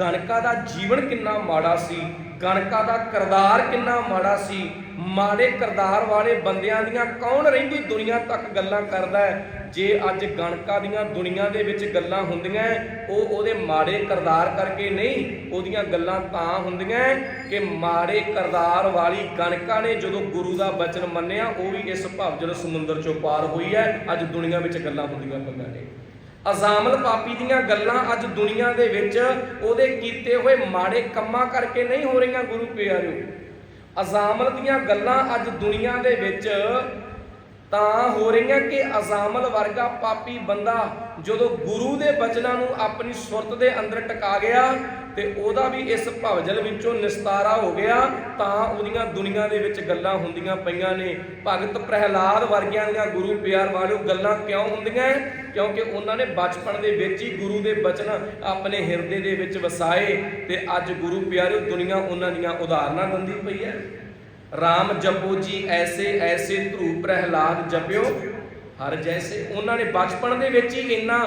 ਗਣਕਾ ਦਾ ਜੀਵਨ ਕਿੰਨਾ ਮਾੜਾ ਸੀ, ਗਣਕਾ ਦਾ ਕਰਦਾਰ ਕਿੰਨਾ ਮਾੜਾ ਸੀ, ਮਾੜੇ ਕਰਦਾਰ ਵਾਲੇ ਬੰਦਿਆਂ ਦੀਆਂ ਕੌਣ ਰਹਿੰਦੀ ਦੁਨੀਆ ਤੱਕ ਗੱਲਾਂ ਕਰਦਾ ਹੈ? ਜੇ ਅੱਜ ਗਣਕਾ ਦੀਆਂ ਦੁਨੀਆ ਦੇ ਵਿੱਚ ਗੱਲਾਂ ਹੁੰਦੀਆਂ ਉਹ ਉਹਦੇ ਮਾੜੇ ਕਰਦਾਰ ਕਰਕੇ ਨਹੀਂ, ਉਹਦੀਆਂ ਗੱਲਾਂ ਤਾਂ ਹੁੰਦੀਆਂ ਕਿ ਮਾੜੇ ਕਰਦਾਰ ਵਾਲੀ ਗਣਕਾ ਨੇ ਜਦੋਂ ਗੁਰੂ ਦਾ ਬਚਨ ਮੰਨਿਆ, ਉਹ ਵੀ ਇਸ ਭਵਜਲ ਸਮੁੰਦਰ ਚੋਂ ਪਾਰ ਹੋਈ ਹੈ। ਅੱਜ ਦੁਨੀਆ ਵਿੱਚ ਗੱਲਾਂ ਹੁੰਦੀਆਂ ਪਈਆਂ ਨੇ। ਅਜ਼ਾਮਲ ਪਾਪੀ ਦੀਆਂ ਗੱਲਾਂ ਅੱਜ ਦੁਨੀਆ ਦੇ ਵਿੱਚ ਉਹਦੇ ਕੀਤੇ ਹੋਏ ਮਾੜੇ ਕੰਮਾਂ ਕਰਕੇ ਨਹੀਂ ਹੋ ਰਹੀਆਂ ਗੁਰੂ ਪਿਆਰਿਓ। ਅਜ਼ਾਮਲ ਦੀਆਂ ਗੱਲਾਂ ਅੱਜ ਦੁਨੀਆ ਦੇ ਵਿੱਚ ਤਾਂ ਹੋ ਰਹੀਆਂ ਕਿ ਅਜ਼ਾਮਲ ਵਰਗਾ ਪਾਪੀ ਬੰਦਾ ਜਦੋਂ ਗੁਰੂ ਦੇ ਬਚਨਾਂ ਨੂੰ ਆਪਣੀ ਸੁਰਤ ਦੇ ਅੰਦਰ ਟਿਕਾ ਗਿਆ ਤੇ ਉਹਦਾ ਵੀ ਇਸ ਭਵਜਲ ਵਿੱਚੋਂ ਨਿਸਤਾਰਾ ਹੋ ਗਿਆ, ਤਾਂ ਉਹਦੀਆਂ ਦੁਨੀਆ ਦੇ ਵਿੱਚ ਗੱਲਾਂ ਹੁੰਦੀਆਂ ਪਈਆਂ ਨੇ। ਭਗਤ ਪ੍ਰਹਿਲਾਦ ਵਰਗਿਆਂ ਦੀਆਂ ਗੁਰੂ ਪਿਆਰ ਵਾਲਿਓ, ਗੱਲਾਂ ਕਿਉਂ ਹੁੰਦੀਆਂ ਕਿਉਂਕਿ ਉਹਨਾਂ ਨੇ ਬਚਪਨ ਦੇ ਵਿੱਚ ਹੀ ਗੁਰੂ ਦੇ ਬਚਨ ਆਪਣੇ ਹਿਰਦੇ ਦੇ ਵਿੱਚ ਵਸਾਏ ਤੇ ਅੱਜ ਗੁਰੂ ਪਿਆਰਿਓ, ਦੁਨੀਆ ਉਹਨਾਂ ਦੀਆਂ ਉਦਾਹਰਨਾਂ ਦਿੰਦੀ ਪਈ ਹੈ RAM ਜਪੋ ਜੀ, ਐਸੇ ਐਸੇ ਧਰੂ ਪ੍ਰਹਿਲਾਦ ਜਪਿਓ। ਹਰ ਜੈਸੇ, ਉਹਨਾਂ ਨੇ ਬਚਪਨ ਦੇ ਵਿੱਚ ਹੀ ਇੰਨਾ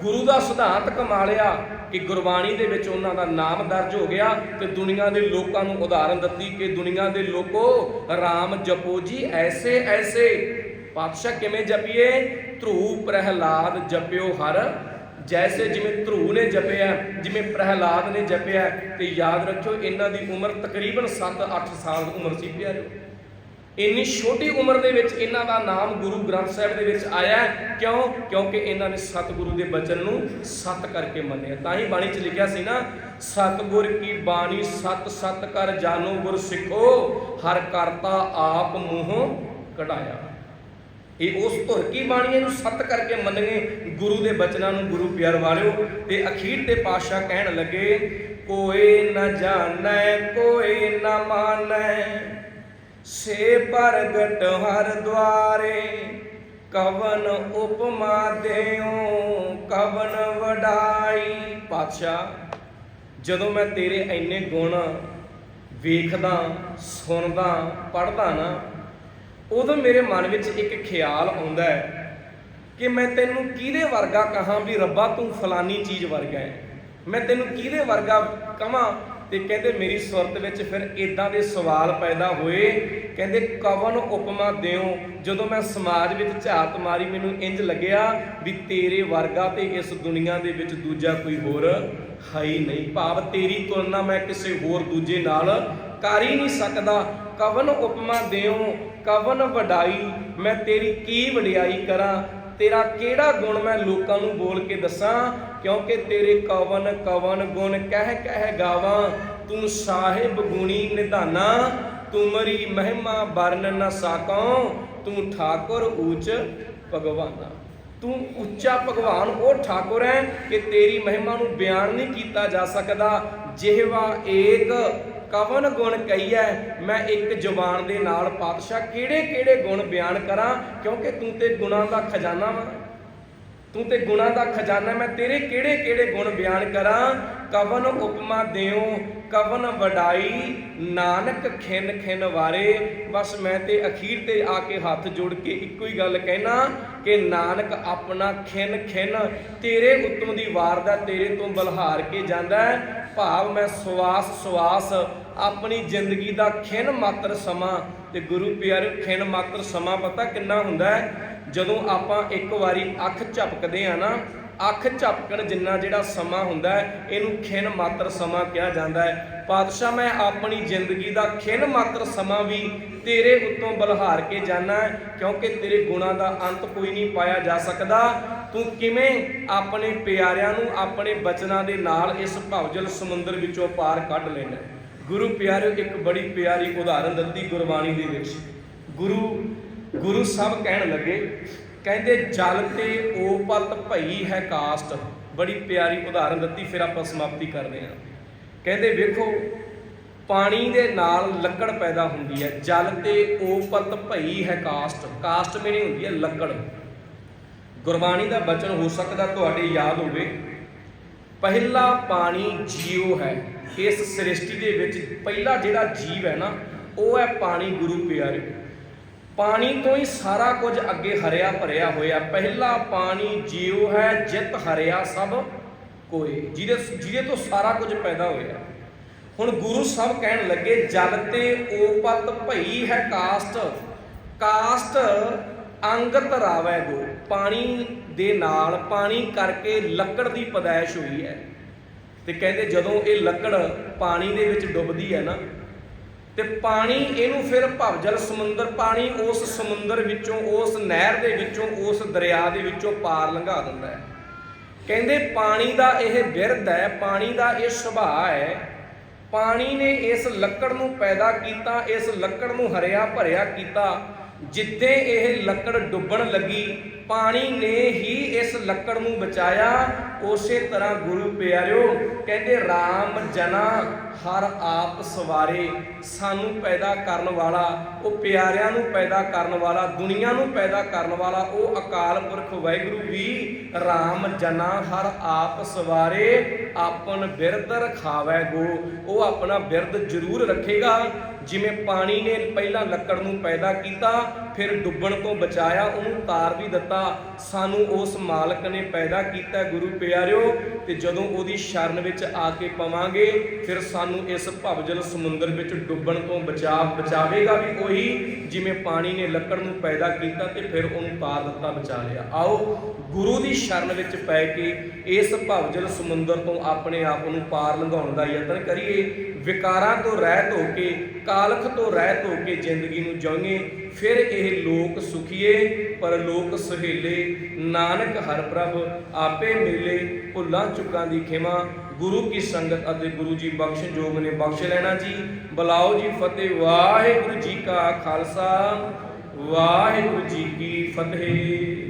ਗੁਰੂ ਦਾ ਸਿਧਾਂਤ ਕਮਾ ਲਿਆ। ਕਿ ਗੁਰਬਾਣੀ ਦੇ ਵਿੱਚ ਉਹਨਾਂ ਦਾ ਨਾਮ ਦਰਜ ਹੋ ਗਿਆ ਤੇ ਦੁਨੀਆ ਦੇ ਲੋਕਾਂ ਨੂੰ ਉਦਾਹਰਨ ਦਿੱਤੀ ਕਿ ਦੁਨੀਆ ਦੇ ਲੋਕੋ RAM ਜਪੋ ਜੀ, ਐਸੇ ਐਸੇ। ਪਾਤਸ਼ਾਹ ਕਿਵੇਂ ਜਪੀਏ? ਧਰੂ ਪ੍ਰਹਿਲਾਦ ਜਪਿਓ ਹਰ। ਜੈਸੇ ਜਿਵੇਂ ਧਰੂ ਨੇ ਜਪਿਆ, ਜਿਵੇਂ ਪ੍ਰਹਿਲਾਦ ਨੇ ਜਪਿਆ, ਤੇ ਯਾਦ ਰੱਖਿਓ, ਇਹਨਾਂ ਦੀ ਉਮਰ ਤਕਰੀਬਨ 7-8 ਸਾਲ ਦੀ ਉਮਰ ਸੀ ਪਿਆਰਿਓ। ਇੰਨੀ ਛੋਟੀ ਉਮਰ ਦੇ ਵਿੱਚ ਇਹਨਾਂ ਦਾ ਨਾਮ ਗੁਰੂ ਗ੍ਰੰਥ ਸਾਹਿਬ ਦੇ ਵਿੱਚ ਆਇਆ ਕਿਉਂ? ਕਿਉਂਕਿ ਇਹਨਾਂ ਨੇ ਸਤਿਗੁਰੂ ਦੇ ਬਚਨ ਨੂੰ ਸਤ ਕਰਕੇ ਮੰਨਿਆ। ਤਾਂ ਹੀ ਬਾਣੀ 'ਚ ਲਿਖਿਆ ਸੀ ਨਾ, ਸਤਿਗੁਰ ਕੀ ਬਾਣੀ ਸਤ ਸਤ ਕਰ ਜਾਨੋ ਗੁਰ ਸਿੱਖੋ, ਹਰ ਕਰਤਾ ਆਪ ਮੂੰਹੋਂ ਕਢਾਇਆ। ਇਹ ਉਸ ਧੁਰ ਕੀ ਬਾਣੀ ਇਹਨੂੰ ਸਤ ਕਰਕੇ ਮੰਨਗੇ? ਗੁਰੂ ਦੇ ਬਚਨਾਂ ਨੂੰ ਗੁਰੂ ਪਿਆਰ ਵਾਲਿਓ, ਤੇ ਅਖੀਰ ਤੇ ਪਾਤਸ਼ਾਹ ਕਹਿਣ ਲੱਗੇ ਕੋਏ ਨਾ ਜਾਣੈ ਕੋਏ ਨਾ ਮਾਨੈ ਸੇ ਪ੍ਰਗਟ ਹਰ ਦੁਆਰੇ, ਕਵਨ ਉਪਮਾ ਦੇਉ, ਕਵਨ ਵਡਾਈ। ਪਾਤਸ਼ਾਹ, ਜਦੋਂ ਮੈਂ ਤੇਰੇ ਐਨੇ ਗੁਣ ਵੇਖਦਾ, ਸੁਣਦਾ ਪੜਦਾ ਨਾ, ਉਦੋਂ ਮੇਰੇ ਮਨ ਵਿੱਚ ਇੱਕ ਖਿਆਲ ਆਉਂਦਾ ਹੈ ਕਿ ਮੈਂ ਤੈਨੂੰ ਕਿਹਦੇ ਵਰਗਾ ਕਹਾਂ ਵੀ ਰੱਬਾ ਤੂੰ ਫਲਾਨੀ ਚੀਜ਼ ਵਰਗਾ ਹੈ। ਮੈਂ ਤੈਨੂੰ ਕਿਹਦੇ ਵਰਗਾ ਕਹਾਂ ਤੇ ਕਹਿੰਦੇ ਮੇਰੀ ਸੁਰਤ ਵਿੱਚ ਫਿਰ ਇਦਾਂ ਦੇ ਸਵਾਲ ਪੈਦਾ ਹੋਏ ਕਹਿੰਦੇ, ਕਵਨ ਉਪਮਾ ਦਿਓ ਜਦੋਂ ਮੈਂ ਸਮਾਜ ਵਿੱਚ ਝਾਤ ਮਾਰੀ, ਮੈਨੂੰ ਇੰਜ ਲੱਗਿਆ ਵੀ ਤੇਰੇ ਵਰਗਾ ਤੇ ਇਸ ਦੁਨੀਆ ਦੇ ਵਿੱਚ ਦੂਜਾ ਕੋਈ ਹੋਰ ਹੈ ਹੀ ਨਹੀਂ। ਭਾਵ ਤੇਰੀ ਤੁਲਨਾ ਮੈਂ ਕਿਸੇ ਹੋਰ ਦੂਜੇ ਨਾਲ ਕਰ ਹੀ ਨਹੀਂ ਸਕਦਾ। ਕਵਨ ਉਪਮਾ ਦਿਓ ਕਵਨ ਵਡਾਈ, ਮੈਂ ਤੇਰੀ ਕੀ ਵਡਿਆਈ ਕਰਾਂ? ਤੇਰਾ ਕਿਹੜਾ ਗੁਣ ਮੈਂ ਲੋਕਾਂ ਨੂੰ ਬੋਲ ਕੇ ਦੱਸਾਂ? ਕਿਉਂਕਿ ਤੇਰੇ ਕਵਨ ਕਵਨ ਗੁਣ ਕਹਿ ਕਹਿ ਗਾਵਾਂ। ਤੂੰ ਸਾਹਿਬ ਗੁਣੀ ਨਿਧਾਨਾ ਤੁਮਰੀ ਮਹਿਮਾ ਵਰਨ ਨ ਸਾਕਉ, ਤੂੰ ਠਾਕੁਰ ਊਚ ਭਗਵਾਨਾ। ਤੂੰ ਉੱਚਾ ਭਗਵਾਨ, ਉਹ ਠਾਕੁਰ ਹੈ ਕਿ ਤੇਰੀ ਮਹਿਮਾ ਨੂੰ ਬਿਆਨ ਨਹੀਂ ਕੀਤਾ ਜਾ ਸਕਦਾ। ਜਿਹਵਾ ਏਕ ਕਵਨ ਗੁਣ ਕਹੀਐ, ਮੈਂ ਇੱਕ ਜ਼ੁਬਾਨ ਦੇ ਨਾਲ ਪਾਤਸ਼ਾਹ ਕਿਹੜੇ ਕਿਹੜੇ ਗੁਣ ਬਿਆਨ ਕਰਾਂ, ਕਿਉਂਕਿ ਤੂੰ ਤੇ ਗੁਣਾਂ ਦਾ ਖਜ਼ਾਨਾ ਵਾ। ਤੂੰ ਤੇ ਗੁਣਾਂ ਦਾ ਖਜ਼ਾਨਾ, ਮੈਂ ਤੇਰੇ ਕਿਹੜੇ ਕਿਹੜੇ ਗੁਣ ਬਿਆਨ ਕਰਾਂ? ਕਵਨ ਉਪਮਾ ਦਿਓ ਕਵਨ ਵਡਾਈ, ਨਾਨਕ ਖਿਨ ਖਿਨ ਵਾਰੇ। ਬਸ ਮੈਂ ਤੇ ਅਖੀਰ ਤੇ ਆ ਕੇ ਹੱਥ ਜੋੜ ਕੇ ਇੱਕੋ ਹੀ ਗੱਲ ਕਹਿਣਾ ਕਿ ਨਾਨਕ ਆਪਣਾ ਖਿਨ ਖਿਨ ਤੇਰੇ ਉਤਮ ਦੀ ਵਾਰ ਦਾ ਤੇਰੇ ਤੋਂ ਬਲਹਾਰ ਕੇ ਜਾਂਦਾ ਭਾਵ ਮੈਂ ਸਵਾਸ ਸਵਾਸ ਆਪਣੀ ਜ਼ਿੰਦਗੀ ਦਾ ਖਿਨ ਮਾਤਰ ਸਮਾਂ। ਤੇ ਗੁਰੂ ਪਿਆਰੇ ਖਿਨ ਮਾਤਰ ਸਮਾਂ ਪਤਾ ਕਿੰਨਾ ਹੁੰਦਾ ਹੈ? ਜਦੋਂ ਆਪਾਂ ਇੱਕ ਵਾਰੀ ਅੱਖ ਝਪਕਦੇ ਆ ਨਾ, ਅੱਖ ਝਪਕਣ ਜਿੰਨਾ ਜਿਹੜਾ ਸਮਾਂ ਹੁੰਦਾ ਹੈ, ਇਹਨੂੰ ਖਿਨ ਮਾਤਰ ਸਮਾਂ ਕਿਹਾ ਜਾਂਦਾ ਹੈ। ਪਾਤਸ਼ਾਹ, ਮੈਂ ਆਪਣੀ ਜ਼ਿੰਦਗੀ ਦਾ ਖਿਨ ਮਾਤਰ ਸਮਾਂ ਵੀ ਤੇਰੇ ਉੱਤੋਂ ਬਲਹਾਰ ਕੇ ਜਾਣਾ ਕਿਉਂਕਿ ਤੇਰੇ ਗੁਣਾਂ ਦਾ ਅੰਤ ਕੋਈ ਨਹੀਂ ਪਾਇਆ ਜਾ ਸਕਦਾ। ਤੂੰ ਕਿਵੇਂ ਆਪਣੇ ਪਿਆਰਿਆਂ ਨੂੰ ਆਪਣੇ ਬਚਨਾਂ ਦੇ ਨਾਲ ਇਸ ਭਵਜਲ ਸਮੁੰਦਰ ਵਿੱਚੋਂ ਪਾਰ ਕੱਢ ਲੈਣਾ ਗੁਰੂ ਪਿਆਰਿਓ, ਇੱਕ ਬੜੀ ਪਿਆਰੀ ਉਦਾਹਰਨ ਦਿੱਤੀ ਗੁਰਬਾਣੀ ਦੇ ਵਿੱਚ। ਗੁਰੂ ਗੁਰੂ ਸਾਹਿਬ ਕਹਿਣ ਲੱਗੇ, ਕਹਿੰਦੇ, ਜਲ ਤੇ ਓਪਤ ਭਈ ਹੈ ਕਾਸਟ। ਬੜੀ ਪਿਆਰੀ ਉਦਾਹਰਨ ਦਿੱਤੀ, ਫਿਰ ਆਪਾਂ ਸਮਾਪਤੀ ਕਰਦੇ ਹਾਂ। ਕਹਿੰਦੇ, ਵੇਖੋ, ਪਾਣੀ ਦੇ ਨਾਲ ਲੱਕੜ ਪੈਦਾ ਹੁੰਦੀ ਹੈ। ਜਲ ਤੇ ਓਪਤ ਭਈ ਹੈ ਕਾਸਟ। ਕਾਸਟ ਮੇਰੀ ਹੁੰਦੀ ਹੈ ਲੱਕੜ। ਗੁਰਬਾਣੀ ਦਾ ਬਚਨ ਹੋ ਸਕਦਾ ਤੁਹਾਡੇ ਯਾਦ ਹੋਵੇ, ਪਹਿਲਾ ਪਾਣੀ ਜੀਵ ਹੈ। ਇਸ ਸ੍ਰਿਸ਼ਟੀ ਦੇ ਵਿੱਚ ਪਹਿਲਾ ਜਿਹੜਾ ਜੀਵ ਹੈ ਨਾ, ਉਹ ਹੈ ਪਾਣੀ ਗੁਰੂ ਪਿਆਰੇ। ਪਾਣੀ ਤੋਂ ਹੀ ਸਾਰਾ ਕੁਝ ਅੱਗੇ ਹਰਿਆ ਭਰਿਆ ਹੋਇਆ। ਪਹਿਲਾ ਪਾਣੀ ਜੀਵ ਹੈ, ਜਿਤ ਹਰਿਆ ਸਭ ਕੋਏ। ਜਿਹਦੇ ਜਿਹਦੇ ਤੋਂ ਸਾਰਾ ਕੁਝ ਪੈਦਾ ਹੋਇਆ। ਹੁਣ ਗੁਰੂ ਸਾਹਿਬ ਕਹਿਣ ਲੱਗੇ, ਜਲ ਤੇ ਓਪਤ ਭਈ ਹੈ ਕਾਸਟ। ਕਾਸਟ ਅੰਗ ਧਰਾਵੈ ਗੋ। ਪਾਣੀ ਦੇ ਨਾਲ ਪਾਣੀ ਕਰਕੇ ਲੱਕੜ ਦੀ ਪਦਾਇਸ਼ ਹੋਈ ਹੈ। ਤੇ ਕਹਿੰਦੇ ਜਦੋਂ ਇਹ ਲੱਕੜ ਪਾਣੀ ਦੇ ਵਿੱਚ ਡੁੱਬਦੀ ਹੈ ਨਾ ਤੇ ਪਾਣੀ ਇਹਨੂੰ ਫਿਰ ਭਵਜਲ ਸਮੁੰਦਰ, ਪਾਣੀ ਉਸ ਸਮੁੰਦਰ ਵਿੱਚੋਂ, ਉਸ ਨਹਿਰ ਦੇ ਵਿੱਚੋਂ, ਉਸ ਦਰਿਆ ਦੇ ਵਿੱਚੋਂ ਪਾਰ ਲੰਘਾ ਦਿੰਦਾ ਹੈ। ਕਹਿੰਦੇ ਪਾਣੀ ਦਾ ਇਹ ਬਿਰਧ ਹੈ, ਪਾਣੀ ਦਾ ਇਹ ਸੁਭਾਅ ਹੈ। ਪਾਣੀ ਨੇ ਇਸ ਲੱਕੜ ਨੂੰ ਪੈਦਾ ਕੀਤਾ, ਇਸ ਲੱਕੜ ਨੂੰ ਹਰਿਆ ਭਰਿਆ ਕੀਤਾ। ਜਿੱਦੇ ਇਹ ਲੱਕੜ ਡੁੱਬਣ ਲੱਗੀ ਪਾਣੀ ਨੇ ਹੀ ਇਸ ਲੱਕੜ ਨੂੰ ਬਚਾਇਆ। ਉਸੇ ਤਰ੍ਹਾਂ ਗੁਰੂ ਪਿਆਰਿਓ, ਕਹਿੰਦੇ RAM ਜਨਾ, ਹਰ ਆਪ ਸਵਾਰੇ। ਸਾਨੂੰ ਪੈਦਾ ਕਰਨ ਵਾਲਾ, ਉਹ ਪਿਆਰਿਆਂ ਨੂੰ ਪੈਦਾ ਕਰਨ ਵਾਲਾ, ਦੁਨੀਆ ਨੂੰ ਪੈਦਾ ਕਰਨ ਵਾਲਾ, ਉਹ ਅਕਾਲ ਪੁਰਖ ਵਾਹਿਗੁਰੂ ਵੀ RAM ਜਨਾ, ਹਰ ਆਪ ਸਵਾਰੇ। ਆਪਨ ਬਿਰਧ ਰਖਾਵੈ ਗੋ। ਉਹ ਆਪਣਾ ਬਿਰਧ ਜ਼ਰੂਰ ਰੱਖੇਗਾ। ਜਿਵੇਂ ਪਾਣੀ ਨੇ ਪਹਿਲਾਂ ਲੱਕੜ ਨੂੰ ਪੈਦਾ ਕੀਤਾ ਫਿਰ ਡੁੱਬਣ ਤੋਂ ਬਚਾਇਆ, ਉਹਨੂੰ ਤਾਰ ਵੀ ਦਿੱਤਾ। ਸਾਨੂੰ ਉਸ ਮਾਲਕ ਨੇ ਪੈਦਾ ਕੀਤਾ ਗੁਰੂ ਪਿਆਰਿਓ, ਤੇ ਜਦੋਂ ਉਹਦੀ ਸ਼ਰਨ ਵਿੱਚ ਆ ਕੇ ਪਵਾਂਗੇ, ਫਿਰ ਸਾਨੂੰ ਇਸ ਭਵਜਲ ਸਮੁੰਦਰ ਵਿੱਚ ਡੁੱਬਣ ਤੋਂ ਬਚਾ, ਬਚਾਵੇਗਾ ਵੀ ਉਹੀ, ਜਿਵੇਂ ਪਾਣੀ ਨੇ ਲੱਕੜ ਨੂੰ ਪੈਦਾ ਕੀਤਾ ਤੇ ਫਿਰ ਉਹਨੂੰ ਤਾਰ ਦਿੱਤਾ, ਬਚਾ ਲਿਆ। ਆਓ, ਗੁਰੂ ਦੀ ਸ਼ਰਨ ਵਿੱਚ ਪੈ ਕੇ ਇਸ ਭਵਜਲ ਸਮੁੰਦਰ ਤੋਂ ਆਪਣੇ ਆਪ ਨੂੰ ਪਾਰ ਲੰਘਾਉਣ ਦਾ ਯਤਨ ਕਰੀਏ। ਵਿਕਾਰਾਂ ਤੋਂ ਰਹਿਤ ਹੋ ਕੇ, ਕਾਲਖ ਤੋਂ ਰਹਿਤ ਹੋ ਕੇ ਜ਼ਿੰਦਗੀ ਨੂੰ ਜਿਉਈਏ ਫਿਰ ਇਹ ਲੋਕ ਸੁਖੀਏ, ਪਰ ਲੋਕ ਸੁਹੇਲੇ। ਨਾਨਕ ਹਰ ਪ੍ਰਭ, ਆਪੇ ਮਿਲੇ, ਭੁੱਲਾਂ ਚੁੱਕਾਂ ਦੀ ਖਿਮਾ। ਗੁਰੂ ਕੀ ਸੰਗਤ ਅਤੇ ਗੁਰੂ ਜੀ ਬਖਸ਼ ਜੋਗ ਨੇ ਬਖਸ਼ ਲੈਣਾ ਜੀ। ਬੁਲਾਓ ਜੀ ਫਤਿਹ। ਵਾਹਿਗੁਰੂ ਜੀ ਕਾ ਖਾਲਸਾ। ਵਾਹਿਗੁਰੂ ਜੀ ਕੀ ਫਤਿਹ।